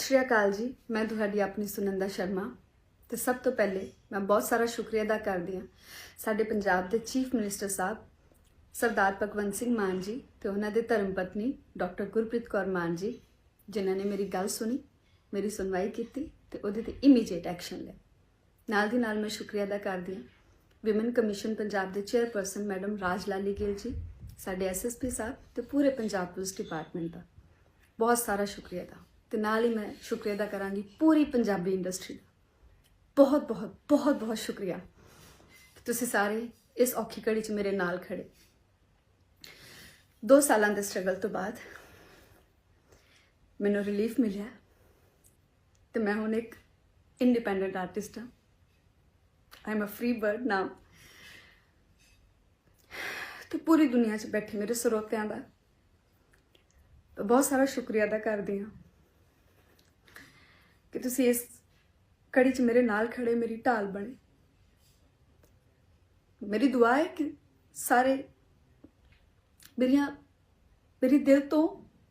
ਸਤਿ ਸ਼੍ਰੀ ਅਕਾਲ ਜੀ। ਮੈਂ ਤੁਹਾਡੀ ਆਪਣੀ ਸੁਨੰਦਾ ਸ਼ਰਮਾ ਤੇ ਸਭ ਤੋਂ ਪਹਿਲੇ ਮੈਂ ਬਹੁਤ ਸਾਰਾ ਸ਼ੁਕਰੀਆ ਅਦਾ ਕਰਦੀ ਹਾਂ ਸਾਡੇ ਪੰਜਾਬ ਦੇ ਚੀਫ ਮਿਨਿਸਟਰ ਸਾਹਿਬ, ਸਰਦਾਰ ਭਗਵੰਤ ਸਿੰਘ ਮਾਨ ਜੀ ਤੇ ਉਹਨਾਂ ਦੇ ਧਰਮ ਪਤਨੀ ਡਾਕਟਰ ਗੁਰਪ੍ਰੀਤ ਕੌਰ ਮਾਨ ਜੀ, ਜਿਨ੍ਹਾਂ ਨੇ ਮੇਰੀ ਗੱਲ ਸੁਣੀ, ਮੇਰੀ ਸੁਣਵਾਈ ਕੀਤੀ ਤੇ ਉਹਦੇ ਤੇ ਇਮੀਡੀਏਟ ਐਕਸ਼ਨ ਲਿਆ। ਨਾਲ ਦੀ ਨਾਲ ਮੈਂ ਸ਼ੁਕਰੀਆ ਅਦਾ ਕਰਦੀ ਹਾਂ ਵਿਮਨ ਕਮਿਸ਼ਨ ਪੰਜਾਬ ਦੇ ਚੇਅਰਪਰਸਨ ਮੈਡਮ ਰਾਜ ਲਾਲੀ ਗਿੱਲ ਜੀ, ਸਾਡੇ ਐਸਐਸਪੀ ਸਾਹਿਬ ਤੇ ਪੂਰੇ ਪੰਜਾਬ ਪੁਲਿਸ ਡਿਪਾਰਟਮੈਂਟ ਦਾ। ਬਹੁਤ ਸਾਰਾ ਸ਼ੁਕਰੀਆ ਦਾ ਤੇ ਨਾਲ ਹੀ ਮੈਂ ਸ਼ੁਕਰੀਆ ਅਦਾ ਕਰਾਂਗੀ ਪੂਰੀ ਪੰਜਾਬੀ ਇੰਡਸਟਰੀ ਦਾ। ਬਹੁਤ ਬਹੁਤ ਬਹੁਤ ਬਹੁਤ ਸ਼ੁਕਰੀਆ। ਤੁਸੀਂ ਸਾਰੇ ਇਸ ਔਖੀ ਘੜੀ 'ਚ ਮੇਰੇ ਨਾਲ ਖੜੇ। ਦੋ ਸਾਲਾਂ ਦੇ ਸਟਰਗਲ ਤੋਂ ਬਾਅਦ ਮੈਨੂੰ ਰਿਲੀਫ ਮਿਲਿਆ ਤੇ ਮੈਂ ਹੁਣ ਇੱਕ ਇੰਡੀਪੈਂਡੈਂਟ ਆਰਟਿਸਟ ਹਾਂ। I am a free bird ਨਾਮ ਤੇ ਪੂਰੀ ਦੁਨੀਆ 'ਚ ਬੈਠੇ ਮੇਰੇ ਸਰੋਤਿਆਂ ਦਾ। ਬਹੁਤ ਸਾਰਾ ਸ਼ੁਕਰੀਆ ਅਦਾ ਕਰਦੀ ਹਾਂ। ਕਿ ਤੁਸੀਂ ਇਸ ਕੜੀ 'ਚ ਮੇਰੇ ਨਾਲ ਖੜੇ, ਮੇਰੀ ਢਾਲ ਬਣੇ। ਮੇਰੀ ਦੁਆ ਹੈ ਕਿ ਸਾਰੇ ਮੇਰੀਆਂ, ਮੇਰੀ ਦਿਲ ਤੋਂ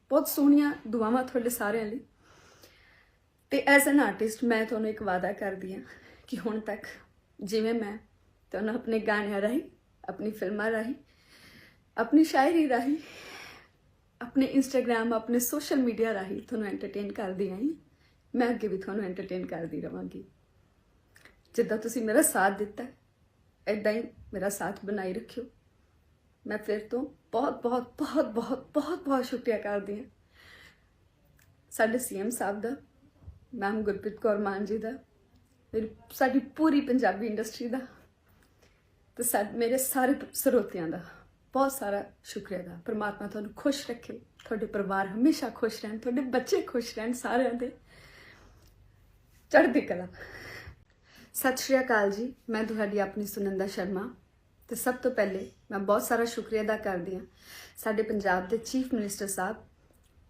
ਬਹੁਤ ਸੋਹਣੀਆਂ ਦੁਆਵਾਂ ਤੁਹਾਡੇ ਸਾਰਿਆਂ ਲਈ। ਤੇ ਐਜ਼ ਐਨ ਆਰਟਿਸਟ ਮੈਂ ਤੁਹਾਨੂੰ ਇੱਕ ਵਾਅਦਾ ਕਰਦੀ ਹਾਂ ਕਿ ਹੁਣ ਤੱਕ ਜਿਵੇਂ ਮੈਂ ਤੁਹਾਨੂੰ ਆਪਣੇ ਗਾਣਿਆਂ ਰਾਹੀਂ, ਆਪਣੀ ਫਿਲਮਾਂ ਰਾਹੀਂ, ਆਪਣੀ ਸ਼ਾਇਰੀ ਰਾਹੀਂ, ਆਪਣੇ ਇੰਸਟਾਗ੍ਰam ਆਪਣੇ ਸੋਸ਼ਲ ਮੀਡੀਆ ਰਾਹੀਂ ਤੁਹਾਨੂੰ ਐਂਟਰਟੇਨ ਕਰਦੀ ਆਈ ਮੈਂ ਅੱਗੇ ਵੀ ਤੁਹਾਨੂੰ ਐਂਟਰਟੇਨ ਕਰਦੀ ਰਵਾਂਗੀ। ਜਿੱਦਾਂ ਤੁਸੀਂ ਮੇਰਾ ਸਾਥ ਦਿੱਤਾ ਐਦਾਂ ਹੀ ਮੇਰਾ ਸਾਥ ਬਣਾਈ ਰੱਖਿਓ। ਮੈਂ ਫਿਰ ਤੋਂ ਬਹੁਤ ਬਹੁਤ ਬਹੁਤ ਬਹੁਤ ਬਹੁਤ ਬਹੁਤ ਸ਼ੁਕਰੀਆ ਕਰਦੀ ਹਾਂ। ਸਾਡੇ ਸੀਐਮ ਸਾਹਿਬ ਦਾ, ਮੈਮ ਗੁਰਪ੍ਰੀਤ ਕੌਰ ਮਾਨ ਜੀ ਦਾ, ਮੇਰੀ, ਸਾਡੀ ਪੂਰੀ ਪੰਜਾਬੀ ਇੰਡਸਟਰੀ ਦਾ ਤੇ ਸਾ- ਮੇਰੇ ਸਾਰੇ ਸਰੋਤਿਆਂ ਦਾ ਬਹੁਤ ਸਾਰਾ ਸ਼ੁਕਰੀਆ ਦਾ ਪਰਮਾਤਮਾ ਤੁਹਾਨੂੰ ਖੁਸ਼ ਰੱਖੇ, ਤੁਹਾਡੇ ਪਰਿਵਾਰ ਹਮੇਸ਼ਾ ਖੁਸ਼ ਰਹਿਣ, ਤੁਹਾਡੇ ਬੱਚੇ ਖੁਸ਼ ਰਹਿਣ ਸਾਰਿਆਂ ਦੇ। ਚੜ੍ਹਦੀ ਕਲਾ। ਸਤਿ ਸ਼੍ਰੀ ਅਕਾਲ ਜੀ, ਮੈਂ ਤੁਹਾਡੀ ਆਪਣੀ ਸੁਨੰਦਾ ਸ਼ਰਮਾ ਤੇ ਸਭ ਤੋਂ ਪਹਿਲੇ ਮੈਂ ਬਹੁਤ ਸਾਰਾ ਸ਼ੁਕਰੀਆ ਅਦਾ ਕਰਦੀ ਹਾਂ ਸਾਡੇ ਪੰਜਾਬ ਦੇ ਚੀਫ ਮਿਨਿਸਟਰ ਸਾਹਿਬ,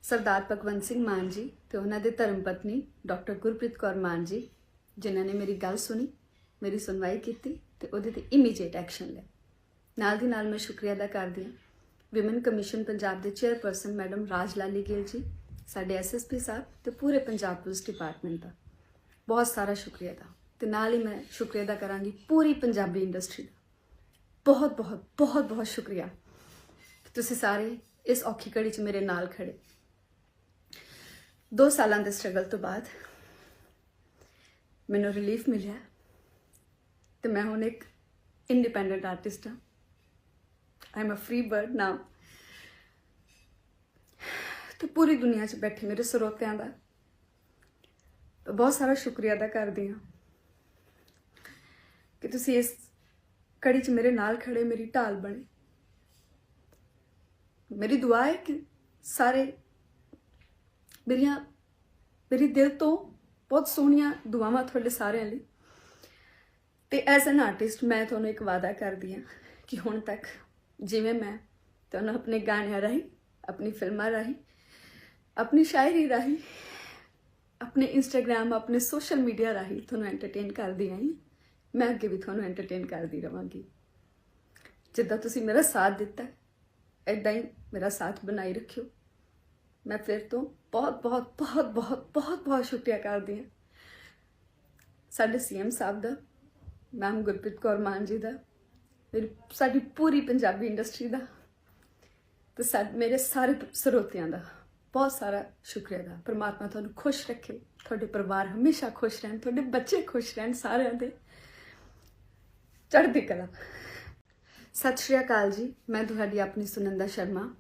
ਸਰਦਾਰ ਭਗਵੰਤ ਸਿੰਘ ਮਾਨ ਜੀ ਤੇ ਉਹਨਾਂ ਦੇ ਧਰਮ ਪਤਨੀ ਡਾਕਟਰ ਗੁਰਪ੍ਰੀਤ ਕੌਰ ਮਾਨ ਜੀ, ਜਿਨ੍ਹਾਂ ਨੇ ਮੇਰੀ ਗੱਲ ਸੁਣੀ, ਮੇਰੀ ਸੁਣਵਾਈ ਕੀਤੀ ਤੇ ਉਹਦੇ ਤੇ ਇਮੀਡੀਏਟ ਐਕਸ਼ਨ ਲਿਆ। ਨਾਲ ਦੀ ਨਾਲ ਮੈਂ ਸ਼ੁਕਰੀਆ ਅਦਾ ਕਰਦੀ ਹਾਂ ਵਿਮਨ ਕਮਿਸ਼ਨ ਪੰਜਾਬ ਦੇ ਚੇਅਰਪਰਸਨ ਮੈਡਮ ਰਾਜ ਲਾਲੀ ਗਿੱਲ ਜੀ, ਸਾਡੇ ਐਸਐਸਪੀ ਸਾਹਿਬ ਤੇ ਪੂਰੇ ਪੰਜਾਬ ਪੁਲਿਸ ਡਿਪਾਰਟਮੈਂਟ ਦਾ। ਬਹੁਤ ਸਾਰਾ ਸ਼ੁਕਰੀਆ ਦਾ ਤੇ ਨਾਲ ਹੀ ਮੈਂ ਸ਼ੁਕਰੀਆ ਅਦਾ ਕਰਾਂਗੀ ਪੂਰੀ ਪੰਜਾਬੀ ਇੰਡਸਟਰੀ ਦਾ। ਬਹੁਤ ਬਹੁਤ ਬਹੁਤ ਬਹੁਤ ਸ਼ੁਕਰੀਆ। ਕਿ ਤੁਸੀਂ ਸਾਰੇ ਇਸ ਔਖੀ ਘੜੀ 'ਚ ਮੇਰੇ ਨਾਲ ਖੜੇ। ਦੋ ਸਾਲਾਂ ਦੇ ਸਟਰਗਲ ਤੋਂ ਬਾਅਦ ਮੈਨੂੰ ਰਿਲੀਫ ਮਿਲਿਆ। ਤੇ ਮੈਂ ਹੁਣ ਇੱਕ ਇੰਡੀਪੈਂਡੈਂਟ ਆਰਟਿਸਟ ਹਾਂ। I am a free bird ਨਾਮ ਤੇ ਪੂਰੀ ਦੁਨੀਆ 'ਚ ਬੈਠੇ ਮੇਰੇ ਸਰੋਤਿਆਂ ਦਾ ਬਹੁਤ ਸਾਰਾ ਸ਼ੁਕਰੀਆ ਅਦਾ ਕਰਦੀ ਹਾਂ ਕਿ ਤੁਸੀਂ ਇਸ ਕੜੀ 'ਚ ਮੇਰੇ ਨਾਲ ਖੜੇ, ਮੇਰੀ ਢਾਲ ਬਣੇ। ਮੇਰੀ ਦੁਆ ਹੈ ਕਿ ਸਾਰੇ ਮੇਰੀਆਂ, ਮੇਰੀ ਦਿਲ ਤੋਂ ਬਹੁਤ ਸੋਹਣੀਆਂ ਦੁਆਵਾਂ ਤੁਹਾਡੇ ਸਾਰਿਆਂ ਲਈ। ਤੇ ਐਜ਼ ਐਨ ਆਰਟਿਸਟ ਮੈਂ ਤੁਹਾਨੂੰ ਇੱਕ ਵਾਅਦਾ ਕਰਦੀ ਹਾਂ ਕਿ ਹੁਣ ਤੱਕ ਜਿਵੇਂ ਮੈਂ ਤੁਹਾਨੂੰ ਆਪਣੇ ਗਾਣਿਆਂ ਰਾਹੀਂ, ਆਪਣੀ ਫਿਲਮਾਂ ਰਾਹੀਂ, ਆਪਣੀ ਸ਼ਾਇਰੀ ਰਾਹੀਂ ਆਪਣੇ ਇੰਸਟਾਗ੍ਰam ਆਪਣੇ ਸੋਸ਼ਲ ਮੀਡੀਆ ਰਾਹੀਂ ਤੁਹਾਨੂੰ ਐਂਟਰਟੇਨ ਕਰਦੀ ਆਈ ਮੈਂ ਅੱਗੇ ਵੀ ਤੁਹਾਨੂੰ ਐਂਟਰਟੇਨ ਕਰਦੀ ਰਵਾਂਗੀ। ਜਿੱਦਾਂ ਤੁਸੀਂ ਮੇਰਾ ਸਾਥ ਦਿੱਤਾ ਐਦਾਂ ਹੀ ਮੇਰਾ ਸਾਥ ਬਣਾਈ ਰੱਖਿਓ। ਮੈਂ ਫਿਰ ਤੋਂ ਬਹੁਤ ਬਹੁਤ ਬਹੁਤ ਬਹੁਤ ਬਹੁਤ ਬਹੁਤ ਸ਼ੁਕਰੀਆ ਕਰਦੀ ਹਾਂ। ਸਾਡੇ ਸੀਐਮ ਸਾਹਿਬ ਦਾ ਮੈਮ ਗੁਰਪ੍ਰੀਤ ਕੌਰ ਮਾਨ ਜੀ ਦਾ, ਮੇਰੀ, ਸਾਡੀ ਪੂਰੀ ਪੰਜਾਬੀ ਇੰਡਸਟਰੀ ਦਾ ਤੇ ਸਾ- ਮੇਰੇ ਸਾਰੇ ਸਰੋਤਿਆਂ ਦਾ। ਬਹੁਤ ਸਾਰਾ ਸ਼ੁਕਰੀਆ ਦਾ ਪ੍ਰਮਾਤਮਾ ਤੁਹਾਨੂੰ ਖੁਸ਼ ਰੱਖੇ। ਤੁਹਾਡੇ ਪਰਿਵਾਰ ਹਮੇਸ਼ਾ ਖੁਸ਼ ਰਹਿਣ, ਤੁਹਾਡੇ ਬੱਚੇ ਖੁਸ਼ ਰਹਿਣ ਸਾਰਿਆਂ ਦੇ। ਚੜ੍ਹਦੀ ਕਲਾ। ਸਤਿ ਸ਼੍ਰੀ ਅਕਾਲ ਜੀ। ਮੈਂ ਤੁਹਾਡੀ ਆਪਣੀ ਸੁਨੰਦਾ ਸ਼ਰਮਾ।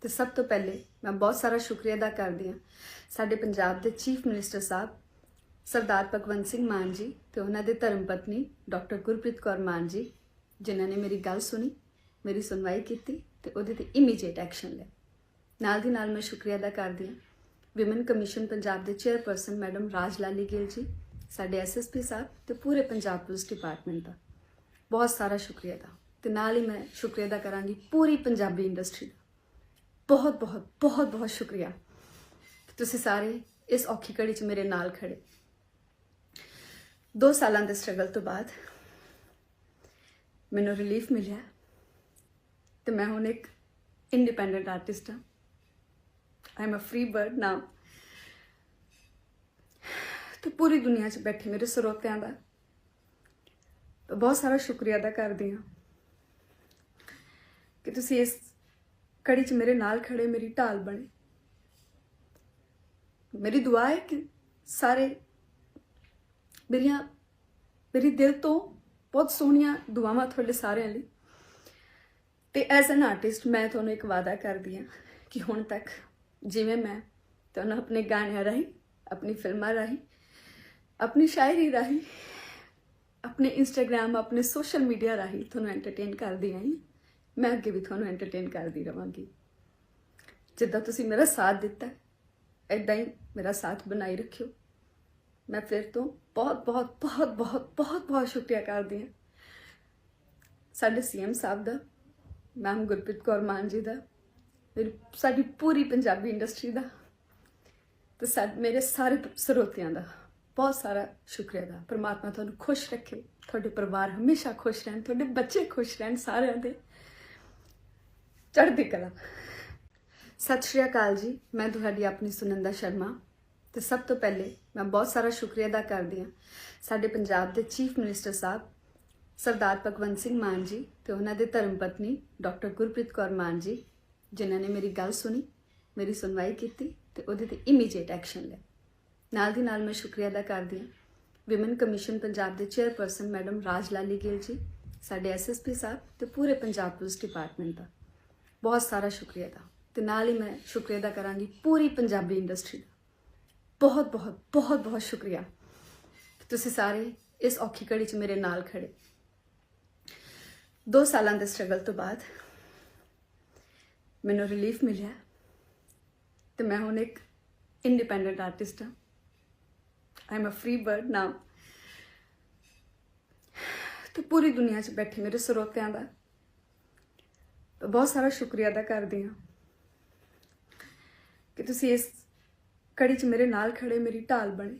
ਤੇ ਸਭ ਤੋਂ ਪਹਿਲੇ ਮੈਂ ਬਹੁਤ ਸਾਰਾ ਸ਼ੁਕਰੀਆ ਅਦਾ ਕਰਦੀ ਹਾਂ ਸਾਡੇ ਪੰਜਾਬ ਦੇ ਚੀਫ ਮਿਨਿਸਟਰ ਸਾਹਿਬ, ਸਰਦਾਰ ਭਗਵੰਤ ਸਿੰਘ ਮਾਨ ਜੀ ਤੇ ਉਹਨਾਂ ਦੇ ਧਰਮ ਪਤਨੀ ਡਾਕਟਰ ਗੁਰਪ੍ਰੀਤ ਕੌਰ ਮਾਨ ਜੀ, ਜਿਨ੍ਹਾਂ ਨੇ ਮੇਰੀ ਗੱਲ ਸੁਣੀ, ਮੇਰੀ ਸੁਣਵਾਈ ਕੀਤੀ ਤੇ ਉਹਦੇ ਤੇ ਇਮੀਡੀਏਟ ਐਕਸ਼ਨ ਲਿਆ। ਨਾਲ ਦੀ ਨਾਲ ਮੈਂ ਸ਼ੁਕਰੀਆ ਅਦਾ ਕਰਦੀ ਹਾਂ। ਵਿਮਨ ਕਮਿਸ਼ਨ ਪੰਜਾਬ ਦੇ ਚੇਅਰਪਰਸਨ ਮੈਡਮ ਰਾਜ ਲਾਲੀ ਗਿੱਲ ਜੀ, ਸਾਡੇ ਐਸਐਸਪੀ ਸਾਹਿਬ ਤੇ ਪੂਰੇ ਪੰਜਾਬ ਪੁਲਿਸ ਡਿਪਾਰਟਮੈਂਟ ਦਾ। ਬਹੁਤ ਸਾਰਾ ਸ਼ੁਕਰੀਆ ਦਾ ਤੇ ਨਾਲ ਹੀ ਮੈਂ ਸ਼ੁਕਰੀਆ ਅਦਾ ਕਰਾਂਗੀ ਪੂਰੀ ਪੰਜਾਬੀ ਇੰਡਸਟਰੀ ਦਾ। ਬਹੁਤ ਬਹੁਤ ਬਹੁਤ ਬਹੁਤ ਸ਼ੁਕਰੀਆ। ਕਿ ਤੁਸੀਂ ਸਾਰੇ ਇਸ ਔਖੀ ਘੜੀ 'ਚ ਮੇਰੇ ਨਾਲ ਖੜੇ। ਦੋ ਸਾਲਾਂ ਦੇ ਸਟਰਗਲ ਤੋਂ ਬਾਅਦ ਮੈਨੂੰ ਰਿਲੀਫ ਮਿਲਿਆ। ਤੇ ਮੈਂ ਹੁਣ ਇੱਕ ਇੰਡੀਪੈਂਡੈਂਟ ਆਰਟਿਸਟ ਹਾਂ। I am a free bird now ਤੇ ਪੂਰੀ ਦੁਨੀਆ 'ਚ ਬੈਠੇ ਮੇਰੇ ਸਰੋਤਿਆਂ ਦਾ। ਬਹੁਤ ਸਾਰਾ ਸ਼ੁਕਰੀਆ ਅਦਾ ਕਰਦੀ ਹਾਂ ਕਿ ਤੁਸੀਂ ਇਸ ਕੜੀ 'ਚ ਮੇਰੇ ਨਾਲ ਖੜੇ, ਮੇਰੀ ਢਾਲ ਬਣੇ। ਮੇਰੀ ਦੁਆ ਹੈ ਕਿ ਸਾਰੇ ਮੇਰੀਆਂ, ਮੇਰੀ ਦਿਲ ਤੋਂ ਬਹੁਤ ਸੋਹਣੀਆਂ ਦੁਆਵਾਂ ਤੁਹਾਡੇ ਸਾਰਿਆਂ ਲਈ। ਤੇ ਐਜ਼ ਐਨ ਆਰਟਿਸਟ ਮੈਂ ਤੁਹਾਨੂੰ ਇੱਕ ਵਾਅਦਾ ਕਰਦੀ ਹਾਂ ਕਿ ਹੁਣ ਤੱਕ ਜਿਵੇਂ ਮੈਂ ਤੁਹਾਨੂੰ ਆਪਣੇ ਗਾਣਿਆਂ ਰਾਹੀਂ, ਆਪਣੀ ਫਿਲਮਾਂ ਰਾਹੀਂ, ਆਪਣੀ ਸ਼ਾਇਰੀ ਰਾਹੀਂ, ਆਪਣੇ ਇੰਸਟਾਗ੍ਰam ਆਪਣੇ ਸੋਸ਼ਲ ਮੀਡੀਆ ਰਾਹੀਂ ਤੁਹਾਨੂੰ ਐਂਟਰਟੇਨ ਕਰਦੀ ਆਈ ਮੈਂ ਅੱਗੇ ਵੀ ਤੁਹਾਨੂੰ ਐਂਟਰਟੇਨ ਕਰਦੀ ਰਵਾਂਗੀ। ਜਿੱਦਾਂ ਤੁਸੀਂ ਮੇਰਾ ਸਾਥ ਦਿੱਤਾ ਐਦਾਂ ਹੀ ਮੇਰਾ ਸਾਥ ਬਣਾਈ ਰੱਖਿਓ। ਮੈਂ ਫਿਰ ਤੋਂ ਬਹੁਤ ਬਹੁਤ ਬਹੁਤ ਬਹੁਤ ਬਹੁਤ ਬਹੁਤ ਸ਼ੁਕਰੀਆ ਕਰਦੀ ਹਾਂ। ਸਾਡੇ ਸੀਐਮ ਸਾਹਿਬ ਦਾ ਮੈਮ ਗੁਰਪ੍ਰੀਤ ਕੌਰ ਮਾਨ ਜੀ ਦਾ ਮੇਰੀ, ਸਾਡੀ ਪੂਰੀ ਪੰਜਾਬੀ ਇੰਡਸਟਰੀ ਦਾ ਤੇ ਸਾ- ਮੇਰੇ ਸਾਰੇ ਸਰੋਤਿਆਂ ਦਾ ਬਹੁਤ ਸਾਰਾ ਸ਼ੁਕਰੀਆ ਦਾ ਪਰਮਾਤਮਾ ਤੁਹਾਨੂੰ ਖੁਸ਼ ਰੱਖੇ, ਤੁਹਾਡੇ ਪਰਿਵਾਰ ਹਮੇਸ਼ਾ ਖੁਸ਼ ਰਹਿਣ, ਤੁਹਾਡੇ ਬੱਚੇ ਖੁਸ਼ ਰਹਿਣ ਸਾਰਿਆਂ ਦੇ। ਚੜ੍ਹਦੀ ਕਲਾ। ਸਤਿ ਸ਼੍ਰੀ ਅਕਾਲ ਜੀ, ਮੈਂ ਤੁਹਾਡੀ ਆਪਣੀ ਸੁਨੰਦਾ ਸ਼ਰਮਾ ਤੇ ਸਭ ਤੋਂ ਪਹਿਲੇ ਮੈਂ ਬਹੁਤ ਸਾਰਾ ਸ਼ੁਕਰੀਆ ਅਦਾ ਕਰਦੀ ਹਾਂ ਸਾਡੇ ਪੰਜਾਬ ਦੇ ਚੀਫ ਮਿਨਿਸਟਰ ਸਾਹਿਬ, ਸਰਦਾਰ ਭਗਵੰਤ ਸਿੰਘ ਮਾਨ ਜੀ ਤੇ ਉਹਨਾਂ ਦੇ ਧਰਮ ਪਤਨੀ ਡਾਕਟਰ ਗੁਰਪ੍ਰੀਤ ਕੌਰ ਮਾਨ ਜੀ ਜਿਨ੍ਹਾਂ ਨੇ ਮੇਰੀ ਗੱਲ ਸੁਣੀ, ਮੇਰੀ ਸੁਣਵਾਈ ਕੀਤੀ ਤੇ ਉਹਦੇ ਤੇ ਇਮੀਡੀਏਟ ਐਕਸ਼ਨ ਲਿਆ। ਨਾਲ ਦੀ ਨਾਲ ਮੈਂ ਸ਼ੁਕਰੀਆ ਅਦਾ ਕਰਦੀ ਹਾਂ। ਵਿਮਨ ਕਮਿਸ਼ਨ ਪੰਜਾਬ ਦੇ ਚੇਅਰਪਰਸਨ ਮੈਡਮ ਰਾਜ ਲਾਲੀ ਗਿੱਲ ਜੀ, ਸਾਡੇ ਐਸਐਸਪੀ ਸਾਹਿਬ ਤੇ ਪੂਰੇ ਪੰਜਾਬ ਪੁਲਿਸ ਡਿਪਾਰਟਮੈਂਟ ਦਾ। ਬਹੁਤ ਸਾਰਾ ਸ਼ੁਕਰੀਆ ਦਾ ਤੇ ਨਾਲ ਹੀ ਮੈਂ ਸ਼ੁਕਰੀਆ ਅਦਾ ਕਰਾਂਗੀ ਪੂਰੀ ਪੰਜਾਬੀ ਇੰਡਸਟਰੀ ਦਾ। ਬਹੁਤ ਬਹੁਤ ਬਹੁਤ ਬਹੁਤ ਸ਼ੁਕਰੀਆ। ਤੁਸੀਂ ਸਾਰੇ ਇਸ ਔਖੀ ਘੜੀ 'ਚ ਮੇਰੇ ਨਾਲ ਖੜੇ। ਦੋ ਸਾਲਾਂ ਦੇ ਸਟਰਗਲ ਤੋਂ ਬਾਅਦ ਮੈਨੂੰ ਰਿਲੀਫ ਮਿਲਿਆ ਤੇ ਮੈਂ ਹੁਣ ਇੱਕ ਇੰਡੀਪੈਂਡੈਂਟ ਆਰਟਿਸਟ ਹਾਂ। I am a free bird ਨਾਮ ਤੇ ਪੂਰੀ ਦੁਨੀਆ 'ਚ ਬੈਠੇ ਮੇਰੇ ਸਰੋਤਿਆਂ ਦਾ। ਬਹੁਤ ਸਾਰਾ ਸ਼ੁਕਰੀਆ ਅਦਾ ਕਰਦੀ ਹਾਂ ਕਿ ਤੁਸੀਂ ਇਸ ਕੜੀ 'ਚ ਮੇਰੇ ਨਾਲ ਖੜੇ, ਮੇਰੀ ਢਾਲ ਬਣੇ।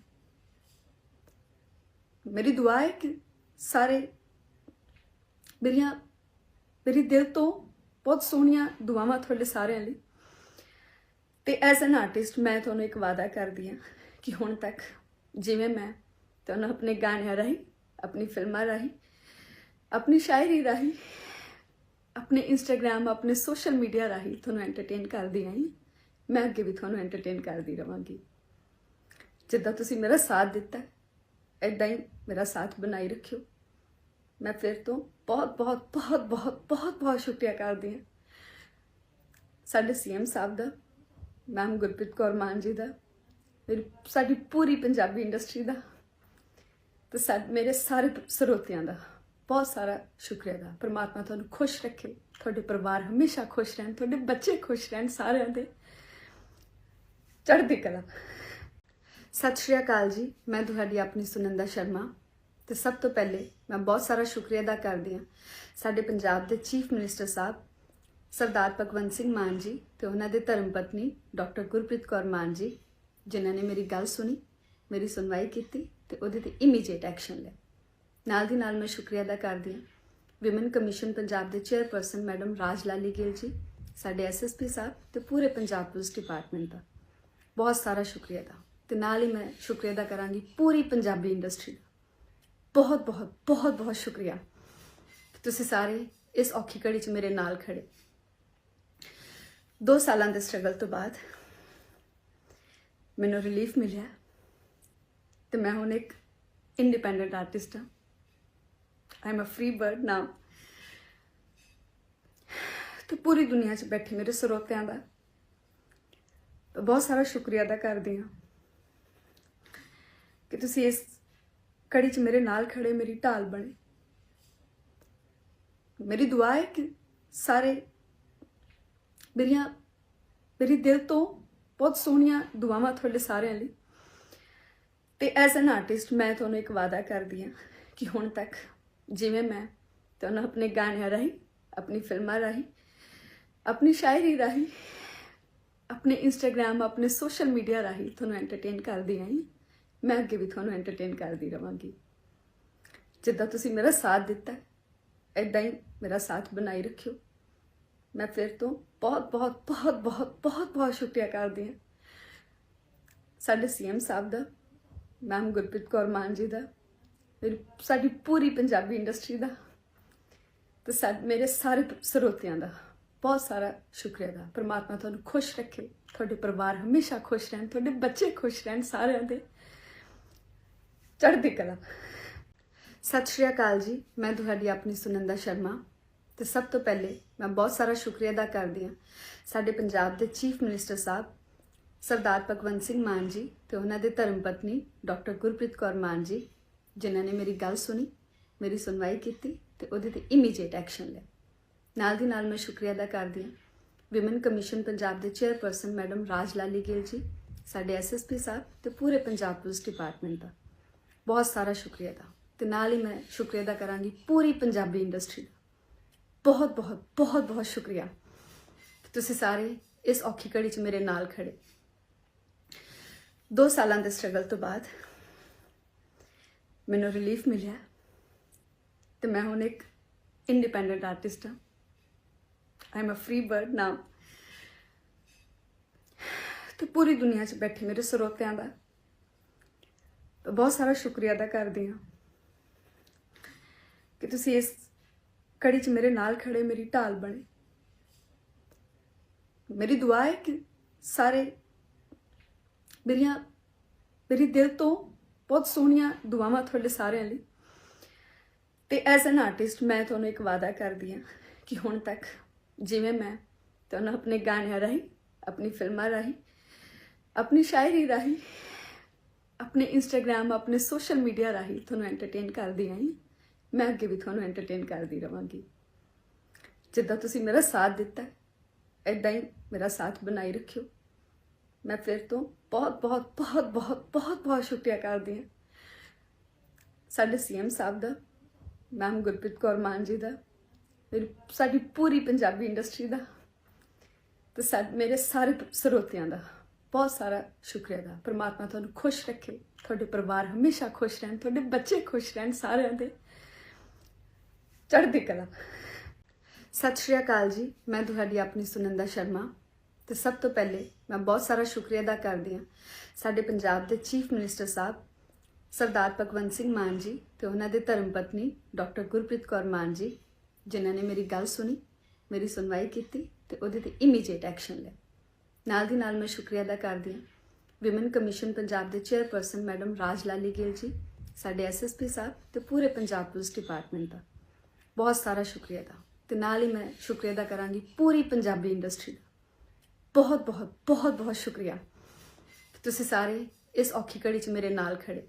ਮੇਰੀ ਦੁਆ ਹੈ ਕਿ ਸਾਰੇ ਮੇਰੀਆਂ, ਮੇਰੀ ਦਿਲ ਤੋਂ ਬਹੁਤ ਸੋਹਣੀਆਂ ਦੁਆਵਾਂ ਤੁਹਾਡੇ ਸਾਰਿਆਂ ਲਈ। ਤੇ ਐਜ਼ ਐਨ ਆਰਟਿਸਟ ਮੈਂ ਤੁਹਾਨੂੰ ਇੱਕ ਵਾਅਦਾ ਕਰਦੀ ਹਾਂ ਕਿ ਹੁਣ ਤੱਕ ਜਿਵੇਂ ਮੈਂ ਤੁਹਾਨੂੰ ਆਪਣੇ ਗਾਣਿਆਂ ਰਾਹੀਂ, ਆਪਣੀ ਫਿਲਮਾਂ ਰਾਹੀਂ, ਆਪਣੀ ਸ਼ਾਇਰੀ ਰਾਹੀਂ, ਆਪਣੇ ਇੰਸਟਾਗ੍ਰam ਆਪਣੇ ਸੋਸ਼ਲ ਮੀਡੀਆ ਰਾਹੀਂ ਤੁਹਾਨੂੰ ਐਂਟਰਟੇਨ ਕਰਦੀ ਆਈ ਮੈਂ ਅੱਗੇ ਵੀ ਤੁਹਾਨੂੰ ਐਂਟਰਟੇਨ ਕਰਦੀ ਰਵਾਂਗੀ। ਜਿੱਦਾਂ ਤੁਸੀਂ ਮੇਰਾ ਸਾਥ ਦਿੱਤਾ ਐਦਾਂ ਹੀ ਮੇਰਾ ਸਾਥ ਬਣਾਈ ਰੱਖਿਓ। ਮੈਂ ਫਿਰ ਤੋਂ ਬਹੁਤ ਬਹੁਤ ਬਹੁਤ ਬਹੁਤ ਬਹੁਤ ਬਹੁਤ ਸ਼ੁਕਰੀਆ ਕਰਦੀ ਹਾਂ। ਸਾਡੇ ਸੀਐਮ ਸਾਹਿਬ ਦਾ, ਮੈਮ ਗੁਰਪ੍ਰੀਤ ਕੌਰ ਮਾਨ ਜੀ ਦਾ, ਮੇਰੀ, ਸਾਡੀ ਪੂਰੀ ਪੰਜਾਬੀ ਇੰਡਸਟਰੀ ਦਾ ਤੇ ਸਾ- ਮੇਰੇ ਸਾਰੇ ਸਰੋਤਿਆਂ ਦਾ ਬਹੁਤ ਸਾਰਾ ਸ਼ੁਕਰੀਆ ਦਾ ਪਰਮਾਤਮਾ ਤੁਹਾਨੂੰ ਖੁਸ਼ ਰੱਖੇ, ਤੁਹਾਡੇ ਪਰਿਵਾਰ ਹਮੇਸ਼ਾ ਖੁਸ਼ ਰਹਿਣ, ਤੁਹਾਡੇ ਬੱਚੇ ਖੁਸ਼ ਰਹਿਣ ਸਾਰਿਆਂ ਦੇ। ਚੜ੍ਹਦੀ ਕਲਾ। ਸਤਿ ਸ਼੍ਰੀ ਅਕਾਲ ਜੀ, ਮੈਂ ਤੁਹਾਡੀ ਆਪਣੀ ਸੁਨੰਦਾ ਸ਼ਰਮਾ। ਤੇ ਸਭ ਤੋਂ ਪਹਿਲੇ ਮੈਂ ਬਹੁਤ ਸਾਰਾ ਸ਼ੁਕਰੀਆ ਅਦਾ ਕਰਦੀ ਹਾਂ ਸਾਡੇ ਪੰਜਾਬ ਦੇ ਚੀਫ ਮਿਨਿਸਟਰ ਸਾਹਿਬ, ਸਰਦਾਰ ਭਗਵੰਤ ਸਿੰਘ ਮਾਨ ਜੀ ਤੇ ਉਹਨਾਂ ਦੇ ਧਰਮ ਪਤਨੀ ਡਾਕਟਰ ਗੁਰਪ੍ਰੀਤ ਕੌਰ ਮਾਨ ਜੀ, ਜਿਨ੍ਹਾਂ ਨੇ ਮੇਰੀ ਗੱਲ ਸੁਣੀ, ਮੇਰੀ ਸੁਣਵਾਈ ਕੀਤੀ ਤੇ ਉਹਦੇ ਤੇ ਇਮੀਡੀਏਟ ਐਕਸ਼ਨ ਲਿਆ। ਨਾਲ ਦੀ ਨਾਲ ਮੈਂ ਸ਼ੁਕਰੀਆ ਅਦਾ ਕਰਦੀ ਹਾਂ ਵਿਮਨ ਕਮਿਸ਼ਨ ਪੰਜਾਬ ਦੇ ਚੇਅਰਪਰਸਨ ਮੈਡਮ ਰਾਜ ਲਾਲੀ ਗਿੱਲ ਜੀ, ਸਾਡੇ ਐਸਐਸਪੀ ਸਾਹਿਬ ਤੇ ਪੂਰੇ ਪੰਜਾਬ ਪੁਲਿਸ ਡਿਪਾਰਟਮੈਂਟ ਦਾ। ਬਹੁਤ ਸਾਰਾ ਸ਼ੁਕਰੀਆ ਦਾ ਤੇ ਨਾਲ ਹੀ ਮੈਂ ਸ਼ੁਕਰੀਆ ਅਦਾ ਕਰਾਂਗੀ ਪੂਰੀ ਪੰਜਾਬੀ ਇੰਡਸਟਰੀ ਦਾ। ਬਹੁਤ ਬਹੁਤ ਬਹੁਤ ਬਹੁਤ ਸ਼ੁਕਰੀਆ ਤੁਸੀਂ ਸਾਰੇ ਇਸ ਔਖੀ ਘੜੀ 'ਚ ਮੇਰੇ ਨਾਲ ਖੜੇ। ਦੋ ਸਾਲਾਂ ਦੇ ਸਟਰਗਲ ਤੋਂ ਬਾਅਦ ਮੈਨੂੰ ਰਿਲੀਫ ਮਿਲਿਆ ਤੇ ਮੈਂ ਹੁਣ ਇੱਕ ਇੰਡੀਪੈਂਡੈਂਟ ਆਰਟਿਸਟ ਹਾਂ। I am a free bird ਨਾਮ ਤੇ ਪੂਰੀ ਦੁਨੀਆ 'ਚ ਬੈਠੇ ਮੇਰੇ ਸਰੋਤਿਆਂ ਦਾ। ਬਹੁਤ ਸਾਰਾ ਸ਼ੁਕਰੀਆ ਅਦਾ ਕਰਦੀ ਹਾਂ ਕਿ ਤੁਸੀਂ ਇਸ ਕੜੀ 'ਚ ਮੇਰੇ ਨਾਲ ਖੜੇ, ਮੇਰੀ ਢਾਲ ਬਣੇ। ਮੇਰੀ ਦੁਆ ਹੈ ਕਿ ਸਾਰੇ ਮੇਰੀਆਂ, ਮੇਰੀ ਦਿਲ ਤੋਂ ਬਹੁਤ ਸੋਹਣੀਆਂ ਦੁਆਵਾਂ ਤੁਹਾਡੇ ਸਾਰਿਆਂ ਲਈ। ਤੇ ਐਜ਼ ਐਨ ਆਰਟਿਸਟ ਮੈਂ ਤੁਹਾਨੂੰ ਇੱਕ ਵਾਅਦਾ ਕਰਦੀ ਹਾਂ ਕਿ ਹੁਣ ਤੱਕ ਜਿਵੇਂ ਮੈਂ ਤੁਹਾਨੂੰ ਆਪਣੇ ਗਾਣਿਆਂ ਰਾਹੀਂ, ਆਪਣੀ ਫਿਲਮਾਂ ਰਾਹੀਂ, ਆਪਣੀ ਸ਼ਾਇਰੀ ਰਾਹੀਂ, ਆਪਣੇ ਇੰਸਟਾਗ੍ਰam ਆਪਣੇ ਸੋਸ਼ਲ ਮੀਡੀਆ ਰਾਹੀਂ ਤੁਹਾਨੂੰ ਐਂਟਰਟੇਨ ਕਰਦੀ ਆਈ ਮੈਂ ਅੱਗੇ ਵੀ ਤੁਹਾਨੂੰ ਐਂਟਰਟੇਨ ਕਰਦੀ ਰਵਾਂਗੀ। ਜਿੱਦਾਂ ਤੁਸੀਂ ਮੇਰਾ ਸਾਥ ਦਿੱਤਾ ਐਦਾਂ ਹੀ ਮੇਰਾ ਸਾਥ ਬਣਾਈ ਰੱਖਿਓ। ਮੈਂ ਫਿਰ ਤੋਂ ਬਹੁਤ ਬਹੁਤ ਬਹੁਤ ਬਹੁਤ ਬਹੁਤ ਬਹੁਤ ਸ਼ੁਕਰੀਆ ਕਰਦੀ ਹਾਂ। ਸਾਡੇ ਸੀਐਮ ਸਾਹਿਬ ਦਾ, ਮੈਮ ਗੁਰਪ੍ਰੀਤ ਕੌਰ ਮਾਨ ਜੀ ਦਾ ਸਾਡੀ ਪੂਰੀ ਪੰਜਾਬੀ ਇੰਡਸਟਰੀ ਦਾ ਤੇ ਸਾ, ਮੇਰੇ ਸਾਰੇ ਸਰੋਤਿਆਂ ਦਾ ਬਹੁਤ ਸਾਰਾ ਸ਼ੁਕਰੀਆ ਦਾ ਪਰਮਾਤਮਾ ਤੁਹਾਨੂੰ ਖੁਸ਼ ਰੱਖੇ, ਤੁਹਾਡੇ ਪਰਿਵਾਰ ਹਮੇਸ਼ਾ ਖੁਸ਼ ਰਹਿਣ, ਤੁਹਾਡੇ ਬੱਚੇ ਖੁਸ਼ ਰਹਿਣ ਸਾਰਿਆਂ ਦੇ। ਚੜ੍ਹਦੀ ਕਲਾ। ਸਤਿ ਸ਼੍ਰੀ ਅਕਾਲ ਜੀ, ਮੈਂ ਤੁਹਾਡੀ ਆਪਣੀ ਸੁਨੰਦਾ ਸ਼ਰਮਾ ਤੇ ਸਭ ਤੋਂ ਪਹਿਲੇ ਮੈਂ ਬਹੁਤ ਸਾਰਾ ਸ਼ੁਕਰੀਆ ਅਦਾ ਕਰਦੀ ਹਾਂ ਸਾਡੇ ਪੰਜਾਬ ਦੇ ਚੀਫ ਮਿਨਿਸਟਰ ਸਾਹਿਬ, ਸਰਦਾਰ ਭਗਵੰਤ ਸਿੰਘ ਮਾਨ ਜੀ ਤੇ ਉਹਨਾਂ ਦੇ ਧਰਮ ਪਤਨੀ ਡਾਕਟਰ ਗੁਰਪ੍ਰੀਤ ਕੌਰ ਮਾਨ ਜੀ, ਜਿਨ੍ਹਾਂ ਨੇ ਮੇਰੀ ਗੱਲ ਸੁਣੀ, ਮੇਰੀ ਸੁਣਵਾਈ ਕੀਤੀ ਤੇ ਉਹਦੇ ਤੇ ਇਮੀਡੀਏਟ ਐਕਸ਼ਨ ਲਿਆ। ਨਾਲ ਦੀ ਨਾਲ ਮੈਂ ਸ਼ੁਕਰੀਆ ਅਦਾ ਕਰਦੀ ਹਾਂ ਵਿਮਨ ਕਮਿਸ਼ਨ ਪੰਜਾਬ ਦੇ ਚੇਅਰਪਰਸਨ ਮੈਡਮ ਰਾਜ ਲਾਲੀ ਗਿੱਲ ਜੀ, ਸਾਡੇ ਐਸਐਸਪੀ ਸਾਹਿਬ ਤੇ ਪੂਰੇ ਪੰਜਾਬ ਪੁਲਿਸ ਡਿਪਾਰਟਮੈਂਟ ਦਾ। ਬਹੁਤ ਸਾਰਾ ਸ਼ੁਕਰੀਆ ਦਾ ਤੇ ਨਾਲ ਹੀ ਮੈਂ ਸ਼ੁਕਰੀਆ ਅਦਾ ਕਰਾਂਗੀ ਪੂਰੀ ਪੰਜਾਬੀ ਇੰਡਸਟਰੀ ਦਾ। ਬਹੁਤ ਬਹੁਤ ਬਹੁਤ ਬਹੁਤ ਸ਼ੁਕਰੀਆ। ਤੁਸੀਂ ਸਾਰੇ ਇਸ ਔਖੀ ਘੜੀ 'ਚ ਮੇਰੇ ਨਾਲ ਖੜੇ। 2 ਸਾਲਾਂ ਦੇ ਸਟਰਗਲ ਤੋਂ ਬਾਅਦ ਮੈਨੂੰ ਰਿਲੀਫ ਮਿਲਿਆ। ਤੇ ਮੈਂ ਹੁਣ ਇੱਕ ਇੰਡੀਪੈਂਡੈਂਟ ਆਰਟਿਸਟ ਹਾਂ। I am a free bird ਨਾਮ ਤੇ ਪੂਰੀ ਦੁਨੀਆ 'ਚ ਬੈਠੇ ਮੇਰੇ ਸਰੋਤਿਆਂ ਦਾ ਬਹੁਤ ਸਾਰਾ ਸ਼ੁਕਰੀਆ ਅਦਾ ਕਰਦੀ ਹਾਂ ਕਿ ਤੁਸੀਂ ਇਸ ਕੜੀ 'ਚ ਮੇਰੇ ਨਾਲ ਖੜੇ, ਮੇਰੀ ਢਾਲ ਬਣੇ। ਮੇਰੀ ਦੁਆ ਹੈ ਕਿ ਸਾਰੇ ਮੇਰੀਆਂ, ਮੇਰੀ ਦਿਲ ਤੋਂ ਬਹੁਤ ਸੋਹਣੀਆਂ ਦੁਆਵਾਂ ਤੁਹਾਡੇ ਸਾਰਿਆਂ ਲਈ। ਤੇ ਐਜ਼ ਐਨ ਆਰਟਿਸਟ ਮੈਂ ਤੁਹਾਨੂੰ ਇੱਕ ਵਾਅਦਾ ਕਰਦੀ ਹਾਂ ਕਿ ਹੁਣ ਤੱਕ ਜਿਵੇਂ ਮੈਂ ਤੁਹਾਨੂੰ ਆਪਣੇ ਗਾਣਿਆਂ ਰਾਹੀਂ, ਆਪਣੀ ਫਿਲਮਾਂ ਰਾਹੀਂ, ਆਪਣੀ ਸ਼ਾਇਰੀ ਰਾਹੀਂ ਆਪਣੇ ਇੰਸਟਾਗ੍ਰam ਆਪਣੇ ਸੋਸ਼ਲ ਮੀਡੀਆ ਰਾਹੀਂ ਤੁਹਾਨੂੰ ਐਂਟਰਟੇਨ ਕਰਦੀ ਆਈ ਹਾਂ। ਮੈਂ ਅੱਗੇ ਵੀ ਤੁਹਾਨੂੰ ਐਂਟਰਟੇਨ ਕਰਦੀ ਰਵਾਂਗੀ। ਜਿੱਦਾਂ ਤੁਸੀਂ ਮੇਰਾ ਸਾਥ ਦਿੱਤਾ ਐਦਾਂ ਹੀ ਮੇਰਾ ਸਾਥ ਬਣਾਈ ਰੱਖਿਓ। ਮੈਂ ਫਿਰ ਤੋਂ ਬਹੁਤ ਬਹੁਤ ਬਹੁਤ ਬਹੁਤ ਬਹੁਤ ਬਹੁਤ ਸ਼ੁਕਰੀਆ ਕਰਦੀ ਹਾਂ। ਸਾਡੇ ਸੀਐਮ ਸਾਹਿਬ ਦਾ ਮੈਮ ਗੁਰਪ੍ਰੀਤ ਕੌਰ ਮਾਨ ਜੀ ਦਾ, ਮੇਰੀ, ਸਾਡੀ ਪੂਰੀ ਪੰਜਾਬੀ ਇੰਡਸਟਰੀ ਦਾ, ਤੇ ਸਾ, ਮੇਰੇ ਸਾਰੇ ਸਰੋਤਿਆਂ ਦਾ। ਬਹੁਤ ਸਾਰਾ ਸ਼ੁਕਰੀਆ ਦਾ ਪ੍ਰਮਾਤਮਾ ਤੁਹਾਨੂੰ ਖੁਸ਼ ਰੱਖੇ। ਤੁਹਾਡੇ ਪਰਿਵਾਰ ਹਮੇਸ਼ਾ ਖੁਸ਼ ਰਹਿਣ, ਤੁਹਾਡੇ ਬੱਚੇ ਖੁਸ਼ ਰਹਿਣ ਸਾਰਿਆਂ ਦੇ। ਚੜ੍ਹਦੀ ਕਲਾ। ਸਤਿ ਸ਼੍ਰੀ ਅਕਾਲ ਜੀ, ਮੈਂ ਤੁਹਾਡੀ ਆਪਣੀ ਸੁਨੰਦਾ ਸ਼ਰਮਾ। ਤੇ ਸਭ ਤੋਂ ਪਹਿਲੇ ਮੈਂ ਬਹੁਤ ਸਾਰਾ ਸ਼ੁਕਰੀਆ ਅਦਾ ਕਰਦੀ ਹਾਂ ਸਾਡੇ ਪੰਜਾਬ ਦੇ ਚੀਫ ਮਿਨਿਸਟਰ ਸਾਹਿਬ, ਸਰਦਾਰ ਭਗਵੰਤ ਸਿੰਘ ਮਾਨ ਜੀ ਤੇ ਉਹਨਾਂ ਦੇ ਧਰਮ ਪਤਨੀ ਡਾਕਟਰ ਗੁਰਪ੍ਰੀਤ ਕੌਰ ਮਾਨ ਜੀ, ਜਿਨ੍ਹਾਂ ਨੇ ਮੇਰੀ ਗੱਲ ਸੁਣੀ, ਮੇਰੀ ਸੁਣਵਾਈ ਕੀਤੀ ਤੇ ਉਹਦੇ ਤੇ ਇਮੀਡੀਏਟ ਐਕਸ਼ਨ ਲਿਆ। ਨਾਲ ਦੀ ਨਾਲ ਮੈਂ ਸ਼ੁਕਰੀਆ ਅਦਾ ਕਰਦੀ ਹਾਂ। ਵਿਮਨ ਕਮਿਸ਼ਨ ਪੰਜਾਬ ਦੇ ਚੇਅਰਪਰਸਨ ਮੈਡਮ ਰਾਜ ਲਾਲੀ ਗਿੱਲ ਜੀ, ਸਾਡੇ ਐਸਐਸਪੀ ਸਾਹਿਬ ਤੇ ਪੂਰੇ ਪੰਜਾਬ ਪੁਲਿਸ ਡਿਪਾਰਟਮੈਂਟ ਦਾ। ਬਹੁਤ ਸਾਰਾ ਸ਼ੁਕਰੀਆ ਦਾ ਤੇ ਨਾਲ ਹੀ ਮੈਂ ਸ਼ੁਕਰੀਆ ਅਦਾ ਕਰਾਂਗੀ ਪੂਰੀ ਪੰਜਾਬੀ ਇੰਡਸਟਰੀ ਦਾ। ਬਹੁਤ ਬਹੁਤ ਬਹੁਤ ਬਹੁਤ ਸ਼ੁਕਰੀਆ। ਤੁਸੀਂ ਸਾਰੇ ਇਸ ਔਖੀ ਘੜੀ 'ਚ ਮੇਰੇ ਨਾਲ ਖੜੇ।